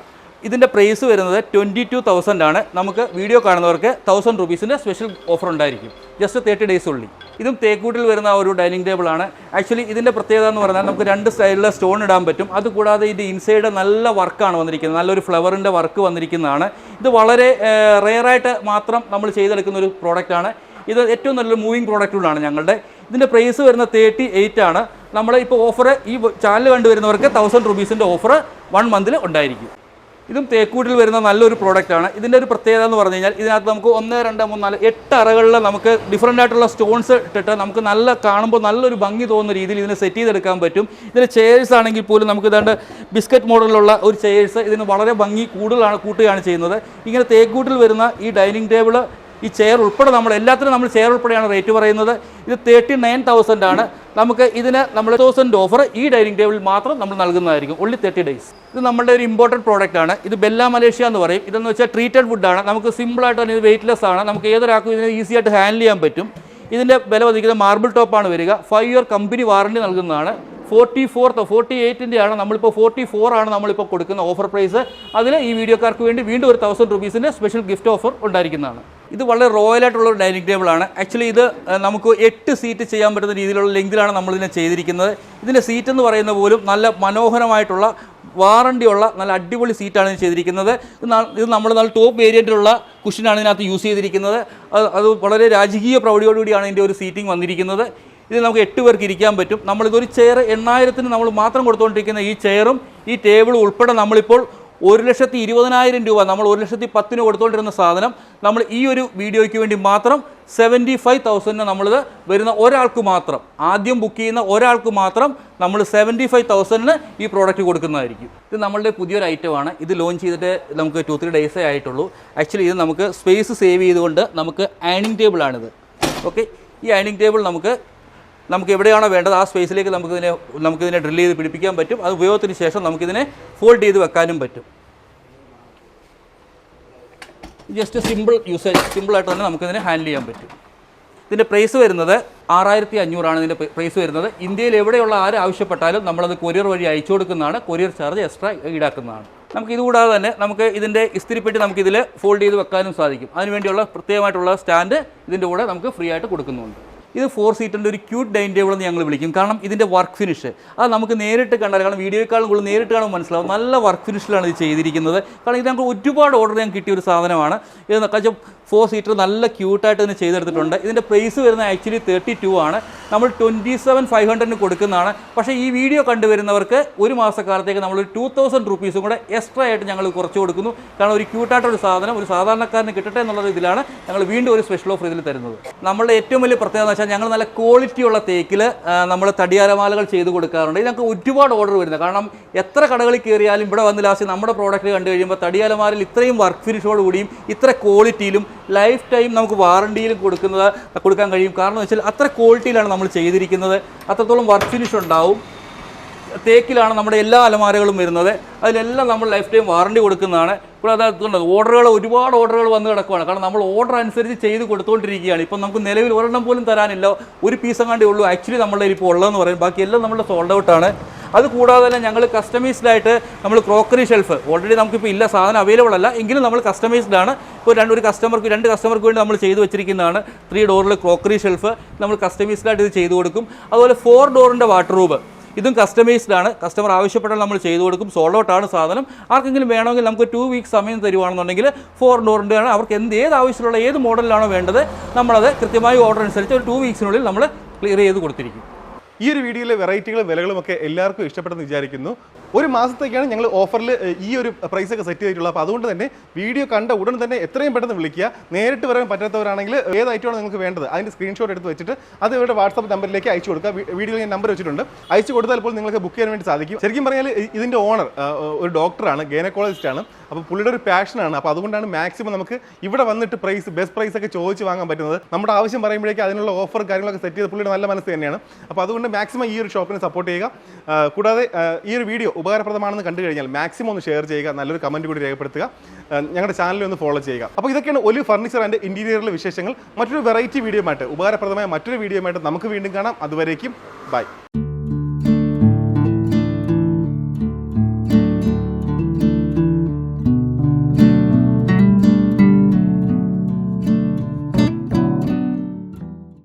ഇതിന്റെ പ്രൈസ് വരുന്നത് ട്വന്റി ടു തൗസൻഡ് ആണ്. നമുക്ക് വീഡിയോ കാണുന്നവർക്ക് തൗസൻഡ് റുപ്പീസിന്റെ സ്പെഷ്യൽ ഓഫർ ഉണ്ടായിരിക്കും. ജസ്റ്റ് തേർട്ടി ഡേയ്സ് ഉള്ളി. ഇതും തേക്കൂട്ടിൽ വരുന്ന ഒരു ഡൈനിങ് ടേബിൾ ആണ്. ആക്ച്വലി ഇതിന്റെ പ്രത്യേകത എന്ന് പറഞ്ഞാൽ നമുക്ക് രണ്ട് സ്റ്റൈലിലെ സ്റ്റോൺ ഇടാൻ പറ്റും. അതുകൂടാതെ ഇത് ഇൻസൈഡ് നല്ല വർക്കാണ് വന്നിരിക്കുന്നത്. നല്ലൊരു ഫ്ലവറിന്റെ വർക്ക് വന്നിരിക്കുന്നതാണ്. ഇത് വളരെ റെയറായിട്ട് മാത്രം നമ്മൾ ചെയ്തെടുക്കുന്ന ഒരു പ്രോഡക്റ്റാണ് ഇത് ഏറ്റവും നല്ലൊരു മൂവിങ് പ്രോഡക്റ്റുകളാണ് ഞങ്ങളുടെ. ഇതിന്റെ പ്രൈസ് വരുന്ന തേർട്ടി എയ്റ്റ് ആണ്. നമ്മൾ ഇപ്പോൾ ഓഫർ ഈ ചാനൽ കണ്ടുവരുന്നവർക്ക് തൗസൻഡ് റുപ്പീസിന്റെ ഓഫർ വൺ മന്തിൽ ഉണ്ടായിരിക്കും. ഇതും തേക്കൂട്ടിൽ വരുന്ന നല്ലൊരു പ്രോഡക്റ്റ് ആണ്. ഇതിന്റെ ഒരു പ്രത്യേകത എന്ന് പറഞ്ഞു കഴിഞ്ഞാൽ ഇതിനകത്ത് നമുക്ക് ഒന്ന് രണ്ട് മൂന്ന് നാല് എട്ട് അറകളിൽ നമുക്ക് ഡിഫറന്റ് ആയിട്ടുള്ള സ്റ്റോൺസ് ഇട്ടിട്ട് നമുക്ക് നല്ല കാണുമ്പോൾ നല്ലൊരു ഭംഗി തോന്നുന്ന രീതിയിൽ ഇതിനെ സെറ്റ് ചെയ്തെടുക്കാൻ പറ്റും. ഇതിന്റെ ചെയേഴ്സ് ആണെങ്കിൽ പോലും നമുക്ക് ഇതാണ്ട് ബിസ്ക്കറ്റ് മോഡലിലുള്ള ഒരു ചെയേഴ്സ് ഇതിന് വളരെ ഭംഗി കൂടുതലാണ് കൂട്ടുകയാണ് ചെയ്യുന്നത്. ഇങ്ങനെ തേക്കൂട്ടിൽ വരുന്ന ഈ ഡൈനിങ് ടേബിൾ ഈ ചെയർ ഉൾപ്പെടെ നമ്മൾ എല്ലാത്തിനും നമ്മൾ ചെയർ ഉൾപ്പെടെയാണ് റേറ്റ് പറയുന്നത്. ഇത് തേർട്ടി നയൻ തൗസൻഡ് ആണ്. നമുക്ക് ഇതിന് നമ്മൾ തൗസൻഡ് ഓഫർ ഈ ഡൈനിങ് ടേബിൾ മാത്രം നമ്മൾ നൽകുന്നതായിരിക്കും. ഉള്ളി തേർട്ടി ഡേയ്സ് ഇത് നമ്മുടെ ഒരു ഇമ്പോർട്ടന്റ് പ്രോഡക്റ്റ് ആണ്. ഇത് ബെല്ല മലേഷ്യ എന്ന് പറയും. ഇതെന്ന് വെച്ചാൽ ട്രീറ്റഡ് വുഡാണ് നമുക്ക് സിമ്പിളായിട്ട് തന്നെ ഇത് വെയിറ്റ്ലെസ് ആണ്. നമുക്ക് ഏതൊരാൾക്കും ഇതിനെ ഈസി ആയിട്ട് ഹാൻഡിൽ ചെയ്യാൻ പറ്റും. ഇതിന്റെ വില വധിക്കുന്ന മാർബിൾ ടോപ്പാണ് വരിക. ഫൈവ് ഇയർ കമ്പനി വാറണ്ടി നൽകുന്നതാണ്. ഫോർട്ടി ഫോർത്ത് ഫോർട്ടി എയ്റ്റിന്റെ ആണ് നമ്മളിപ്പോൾ ഫോർട്ടി ഫോർ ആണ് നമ്മളിപ്പോൾ കൊടുക്കുന്ന ഓഫർ പ്രൈസ് അതിൽ ഈ വീഡിയോക്കാർക്ക് വേണ്ടി വീണ്ടും ഒരു തൗസൻഡ് റുപ്പീസിന്റെ സ്പെഷ്യൽ ഗിഫ്റ്റ് ഓഫർ ഉണ്ടായിരിക്കുന്നതാണ്. ഇത് വളരെ റോയൽ ആയിട്ടുള്ള ഒരു ഡൈനിങ് ആണ്. ആക്ച്വലി ഇത് നമുക്ക് എട്ട് സീറ്റ് ചെയ്യാൻ പറ്റുന്ന രീതിയിലുള്ള ലെങ്തിലാണ് നമ്മളിതിനെ ചെയ്തിരിക്കുന്നത്. ഇതിന്റെ സീറ്റ് എന്ന് പറയുന്ന പോലും നല്ല മനോഹരമായിട്ടുള്ള വാറണ്ടിയുള്ള നല്ല അടിപൊളി സീറ്റാണ് ഇത് ചെയ്തിരിക്കുന്നത്. ഇത് ഇത് നമ്മൾ നല്ല ടോപ്പ് വേരിയന്റിലുള്ള കുഷനാണ് ഇതിനകത്ത് യൂസ് ചെയ്തിരിക്കുന്നത്. അത് അത് വളരെ രാജകീയ പ്രൗഢിയോടുകൂടിയാണ് ഇതിന്റെ ഒരു സീറ്റിംഗ് വന്നിരിക്കുന്നത്. ഇതിൽ നമുക്ക് എട്ട് പേർക്ക് ഇരിക്കാൻ പറ്റും. നമ്മളിതൊരു ചെയർ എണ്ണായിരത്തിന് നമ്മൾ മാത്രം കൊടുത്തുകൊണ്ടിരിക്കുന്ന ഈ ചെയറും ഈ ടേബിളും ഉൾപ്പെടെ നമ്മളിപ്പോൾ ഒരു ലക്ഷത്തി ഇരുപതിനായിരം രൂപ നമ്മൾ ഒരു ലക്ഷത്തി പത്തിന് കൊടുത്തുകൊണ്ടിരുന്ന സാധനം നമ്മൾ ഈ ഒരു വീഡിയോയ്ക്ക് വേണ്ടി മാത്രം സെവന്റി ഫൈവ് തൗസൻഡിന് നമ്മളിത് വരുന്ന ഒരാൾക്ക് മാത്രം ആദ്യം ബുക്ക് ചെയ്യുന്ന ഒരാൾക്ക് മാത്രം നമ്മൾ സെവന്റി ഫൈവ് തൗസൻഡിന് ഈ പ്രോഡക്റ്റ് കൊടുക്കുന്നതായിരിക്കും. ഇത് നമ്മളുടെ പുതിയൊരു ഐറ്റമാണ് ഇത് ലോഞ്ച് ചെയ്തിട്ട് നമുക്ക് ടു ത്രീ ഡേയ്സേ ആയിട്ടുള്ളൂ. ആക്ച്വലി ഇത് നമുക്ക് സ്പേസ് സേവ് ചെയ്തുകൊണ്ട് നമുക്ക് ഐനിങ് ടേബിളാണിത് ഓക്കെ ഈ ഐനിങ് ടേബിൾ നമുക്ക് നമുക്ക് എവിടെയാണോ വേണ്ടത് ആ സ്പേസിലേക്ക് നമുക്കിതിനെ നമുക്കിതിനെ ഡ്രിൽ ചെയ്ത് പിടിപ്പിക്കാൻ പറ്റും. അത് ഉപയോഗത്തിന് ശേഷം നമുക്കിതിനെ ഫോൾഡ് ചെയ്ത് വെക്കാനും പറ്റും. ജസ്റ്റ് സിമ്പിൾ യൂസേജ് സിമ്പിളായിട്ട് തന്നെ നമുക്കിതിനെ ഹാൻഡിൽ ചെയ്യാൻ പറ്റും. ഇതിന്റെ പ്രൈസ് വരുന്നത് ആറായിരത്തി അഞ്ഞൂറാണ് ഇതിന്റെ പ്രൈസ് വരുന്നത്. ഇന്ത്യയിൽ എവിടെയുള്ള ആര് ആവശ്യപ്പെട്ടാലും നമ്മളത് കൊറിയർ വഴി അയച്ചു കൊടുക്കുന്നതാണ്. കൊറിയർ ചാർജ് എക്സ്ട്രാ ഈടാക്കുന്നതാണ്. നമുക്ക് ഇതുകൂടാതെ തന്നെ നമുക്ക് ഇതിന്റെ ഇസ്തിരിപ്പെട്ടി നമുക്കിതിൽ ഫോൾഡ് ചെയ്ത് വെക്കാനും സാധിക്കും. അതിനുവേണ്ടിയുള്ള പ്രത്യേകമായിട്ടുള്ള സ്റ്റാൻഡ് ഇതിന്റെ കൂടെ നമുക്ക് ഫ്രീ ആയിട്ട് കൊടുക്കുന്നുണ്ട്. ഇത് ഫോർ സീറ്ററിന്റെ ഒരു ക്യൂട്ട് ഡൈനിങ് ടേബിൾ എന്ന് ഞങ്ങൾ വിളിക്കും. കാരണം ഇതിന്റെ വർക്ക് ഫിനിഷ് അത് നമുക്ക് നേരിട്ട് കണ്ടാൽ കാരണം വീഡിയോയെക്കാളും കൂടുതൽ നേരിട്ട് കാണുമ്പോൾ മനസ്സിലാവും. നല്ല വർക്ക് ഫിനിഷിലാണ് ഇത് ചെയ്തിരിക്കുന്നത്. കാരണം ഇത് ഞങ്ങൾക്ക് ഒരുപാട് ഓർഡർ ഞാൻ കിട്ടിയ ഒരു സാധനമാണ്. ഇത് വെച്ചാൽ ഫോർ സീറ്റർ നല്ല ക്യൂട്ടായിട്ട് തന്നെ ചെയ്തെടുത്തിട്ടുണ്ട്. ഇതിന്റെ പ്രൈസ് വരുന്നത് ആക്ച്വലി തേർട്ടി ടു ആണ്. നമ്മൾ ട്വന്റി സെവൻ ഫൈവ് ഹൺഡ്രഡിന് കൊടുക്കുന്നതാണ്. പക്ഷേ ഈ വീഡിയോ കണ്ടുവരുന്നവർക്ക് ഒരു മാസക്കാലത്തേക്ക് നമ്മൾ ടു തൗസൻഡ് റുപ്പീസും കൂടെ എക്സ്ട്രാ ആയിട്ട് ഞങ്ങൾ കുറച്ച് കൊടുക്കുന്നു. കാരണം ഒരു ക്യൂട്ടായിട്ടൊരു സാധനം ഒരു സാധാരണക്കാരന് കിട്ടട്ടെ എന്നുള്ള ഇതിലാണ് ഞങ്ങൾ വീണ്ടും ഒരു സ്പെഷ്യൽ ഓഫർ ഇതിൽ തരുന്നത്. നമ്മളുടെ ഏറ്റവും വലിയ പ്രത്യേകത വെച്ചാൽ ഞങ്ങൾ നല്ല ക്വാളിറ്റിയുള്ള തേക്കിൽ നമ്മൾ തടിയാരമാലകൾ ചെയ്ത് കൊടുക്കാറുണ്ട്. ഞങ്ങൾക്ക് ഒരുപാട് ഓർഡർ വരുന്നത്. കാരണം എത്ര കടകളിൽ കയറിയാലും ഇവിടെ വന്ന് ലാസ്റ്റ് നമ്മുടെ പ്രോഡക്റ്റ് കണ്ടു കഴിയുമ്പോൾ തടിയാലമാലയിൽ ഇത്രയും വർക്ക് ഫിനിഷോട് കൂടിയും ഇത്ര ക്വാളിറ്റിയിലും ലൈഫ് ടൈം നമുക്ക് വാറണ്ടിയിലും കൊടുക്കുന്നത് കൊടുക്കാൻ കഴിയും. കാരണം വെച്ചാൽ അത്ര ക്വാളിറ്റിയിലാണ് നമ്മൾ ചെയ്തിരിക്കുന്നത്. അത്രത്തോളം വർക്ക് ഫിനിഷ് ഉണ്ടാവും. തേക്കിലാണ് നമ്മുടെ എല്ലാ അലമാരകളും വരുന്നത്. അതിലെല്ലാം നമ്മൾ ലൈഫ് ടൈം വാറണ്ടി കൊടുക്കുന്നതാണ് കൂടാതെ അതുകൊണ്ട് ഓർഡറുകൾ ഒരുപാട് ഓർഡറുകൾ വന്ന് കിടക്കുവാണ്. കാരണം നമ്മൾ ഓർഡർ അനുസരിച്ച് ചെയ്ത് കൊടുത്തുകൊണ്ടിരിക്കുകയാണ്. ഇപ്പം നമുക്ക് നിലവിൽ ഒരെണ്ണം പോലും തരാനില്ല. ഒരു പീസ് എങ്ങാണ്ടേ ഉള്ളൂ. ആക്ച്വലി നമ്മളുടെ ഇപ്പോൾ ഉള്ളതെന്ന് പറയും ബാക്കി എല്ലാം നമ്മുടെ സോൾഡ് ഔട്ടാണ് അത് കൂടാതെ തന്നെ ഞങ്ങൾ കസ്റ്റമൈസ്ഡ് ആയിട്ട് നമ്മൾ ക്രോക്കറി ഷെൽഫ് ഓൾറെഡി നമുക്കിപ്പോൾ ഇല്ല. സാധനം അവൈലബിൾ അല്ല. എങ്കിലും നമ്മൾ കസ്റ്റമൈസ്ഡ് ആണ്. ഇപ്പോൾ രണ്ട് ഒരു കസ്റ്റമർക്ക് രണ്ട് കസ്റ്റമർക്ക് വേണ്ടി നമ്മൾ ചെയ്തു വെച്ചിരിക്കുന്നതാണ്. ത്രീ ഡോറിൽ ക്രോക്കറി ഷെൽഫ് നമ്മൾ കസ്റ്റമൈസ്ഡ് ആയിട്ട് ഇത് ചെയ്തു കൊടുക്കും. അതുപോലെ ഫോർ ഡോറിന്റെ വാട്ടർ റൂബ് ഇതും കസ്റ്റമൈസ്ഡ് ആണ്. കസ്റ്റമർ ആവശ്യപ്പെട്ടാൽ നമ്മൾ ചെയ്തു കൊടുക്കും. സോൾഡ് ഔട്ട് ആണ് സാധനം. ആർക്കെങ്കിലും വേണമെങ്കിൽ നമുക്ക് ടു വീക്സ് സമയം തരുവാണെന്നുണ്ടെങ്കിൽ ഫോർ ഡോറിന്റെ ആണ് അവർക്ക് എന്ത് ഏത് ആവശ്യമുള്ള ഏത് മോഡലിലാണോ വേണ്ടത് നമ്മളത് കൃത്യമായി ഓർഡർ അനുസരിച്ച് ഒരു ടു വീക്സിനുള്ളിൽ നമ്മൾ ക്ലിയർ ചെയ്ത് കൊടുത്തിരിക്കും. ഈ ഒരു വീഡിയോയിലെ വെറൈറ്റികളും വിലകളും ഒക്കെ എല്ലാവർക്കും ഇഷ്ടപ്പെട്ടെന്ന് വിചാരിക്കുന്നു. ഒരു മാസത്തേക്കാണ് ഞങ്ങൾ ഓഫറിൽ ഈ ഒരു പ്രൈസ് ഒക്കെ സെറ്റ് ചെയ്തിട്ടുള്ളത്. അപ്പോൾ അതുകൊണ്ട് തന്നെ വീഡിയോ കണ്ട ഉടൻ തന്നെ എത്രയും പെട്ടെന്ന് വിളിക്കുക. നേരിട്ട് വരാൻ പറ്റാത്തവരാണെങ്കിൽ ഏത് ഐറ്റമാണ് നിങ്ങൾക്ക് വേണ്ടത്. അതിന്റെ സ്ക്രീൻഷോട്ട് എടുത്ത് വെച്ചിട്ട് അത് ഇവരുടെ വാട്സപ്പ് നമ്പറിലേക്ക് അയച്ചു കൊടുക്കുക. വീഡിയോയിൽ ഞാൻ നമ്പർ വെച്ചിട്ടുണ്ട്. അയച്ചു കൊടുത്താൽ ഇപ്പോൾ നിങ്ങൾക്ക് ബുക്ക് ചെയ്യാൻ വേണ്ടി സാധിക്കും. ശരിക്കും പറഞ്ഞാൽ ഇതിന്റെ ഓണർ ഒരു ഡോക്ടറാണ് ഗൈനക്കോളജിസ്റ്റ് ആണ്. അപ്പോൾ പുള്ളിയുടെ ഒരു പാഷനാണ് അപ്പോൾ അതുകൊണ്ടാണ് മാക്സിമം നമുക്ക് ഇവിടെ വന്നിട്ട് പ്രൈസ് ബെസ്റ്റ് പ്രൈസ് ഒക്കെ ചോദിച്ച് വാങ്ങാൻ പറ്റുന്നത്. നമ്മുടെ ആവശ്യം പറയുമ്പോഴേക്കും അതിനുള്ള ഓഫർ കാര്യങ്ങളൊക്കെ സെറ്റ് ചെയ്ത് പുള്ളിയുടെ നല്ല മനസ്സ് തന്നെയാണ്. അപ്പോൾ അതുകൊണ്ട് മാക്സിമം ഈ ഒരു ഷോപ്പിനെ സപ്പോർട്ട് ചെയ്യുക. കൂടാതെ ഈ ഒരു വീഡിയോ ഉപകാരപ്രദമാണെന്ന് കണ്ടു കഴിഞ്ഞാൽ മാക്സിമം ഒന്ന് ഷെയർ ചെയ്യുക നല്ലൊരു കമന്റ് കൂടി രേഖപ്പെടുത്തുക. ഞങ്ങളുടെ ചാനലിൽ ഒന്ന് ഫോളോ ചെയ്യുക. അപ്പോൾ ഇതൊക്കെയാണ് ഒരു ഫർണിച്ചർ ആൻഡ് ഇന്റീരിയറിലെ വിശേഷങ്ങൾ. മറ്റൊരു വെറൈറ്റി വീഡിയോ ആയിട്ട് ഉപകാരപ്രദമായ മറ്റൊരു വീഡിയോ ആയിട്ട് നമുക്ക് വീണ്ടും കാണാം. അതുവരേക്കും ബൈ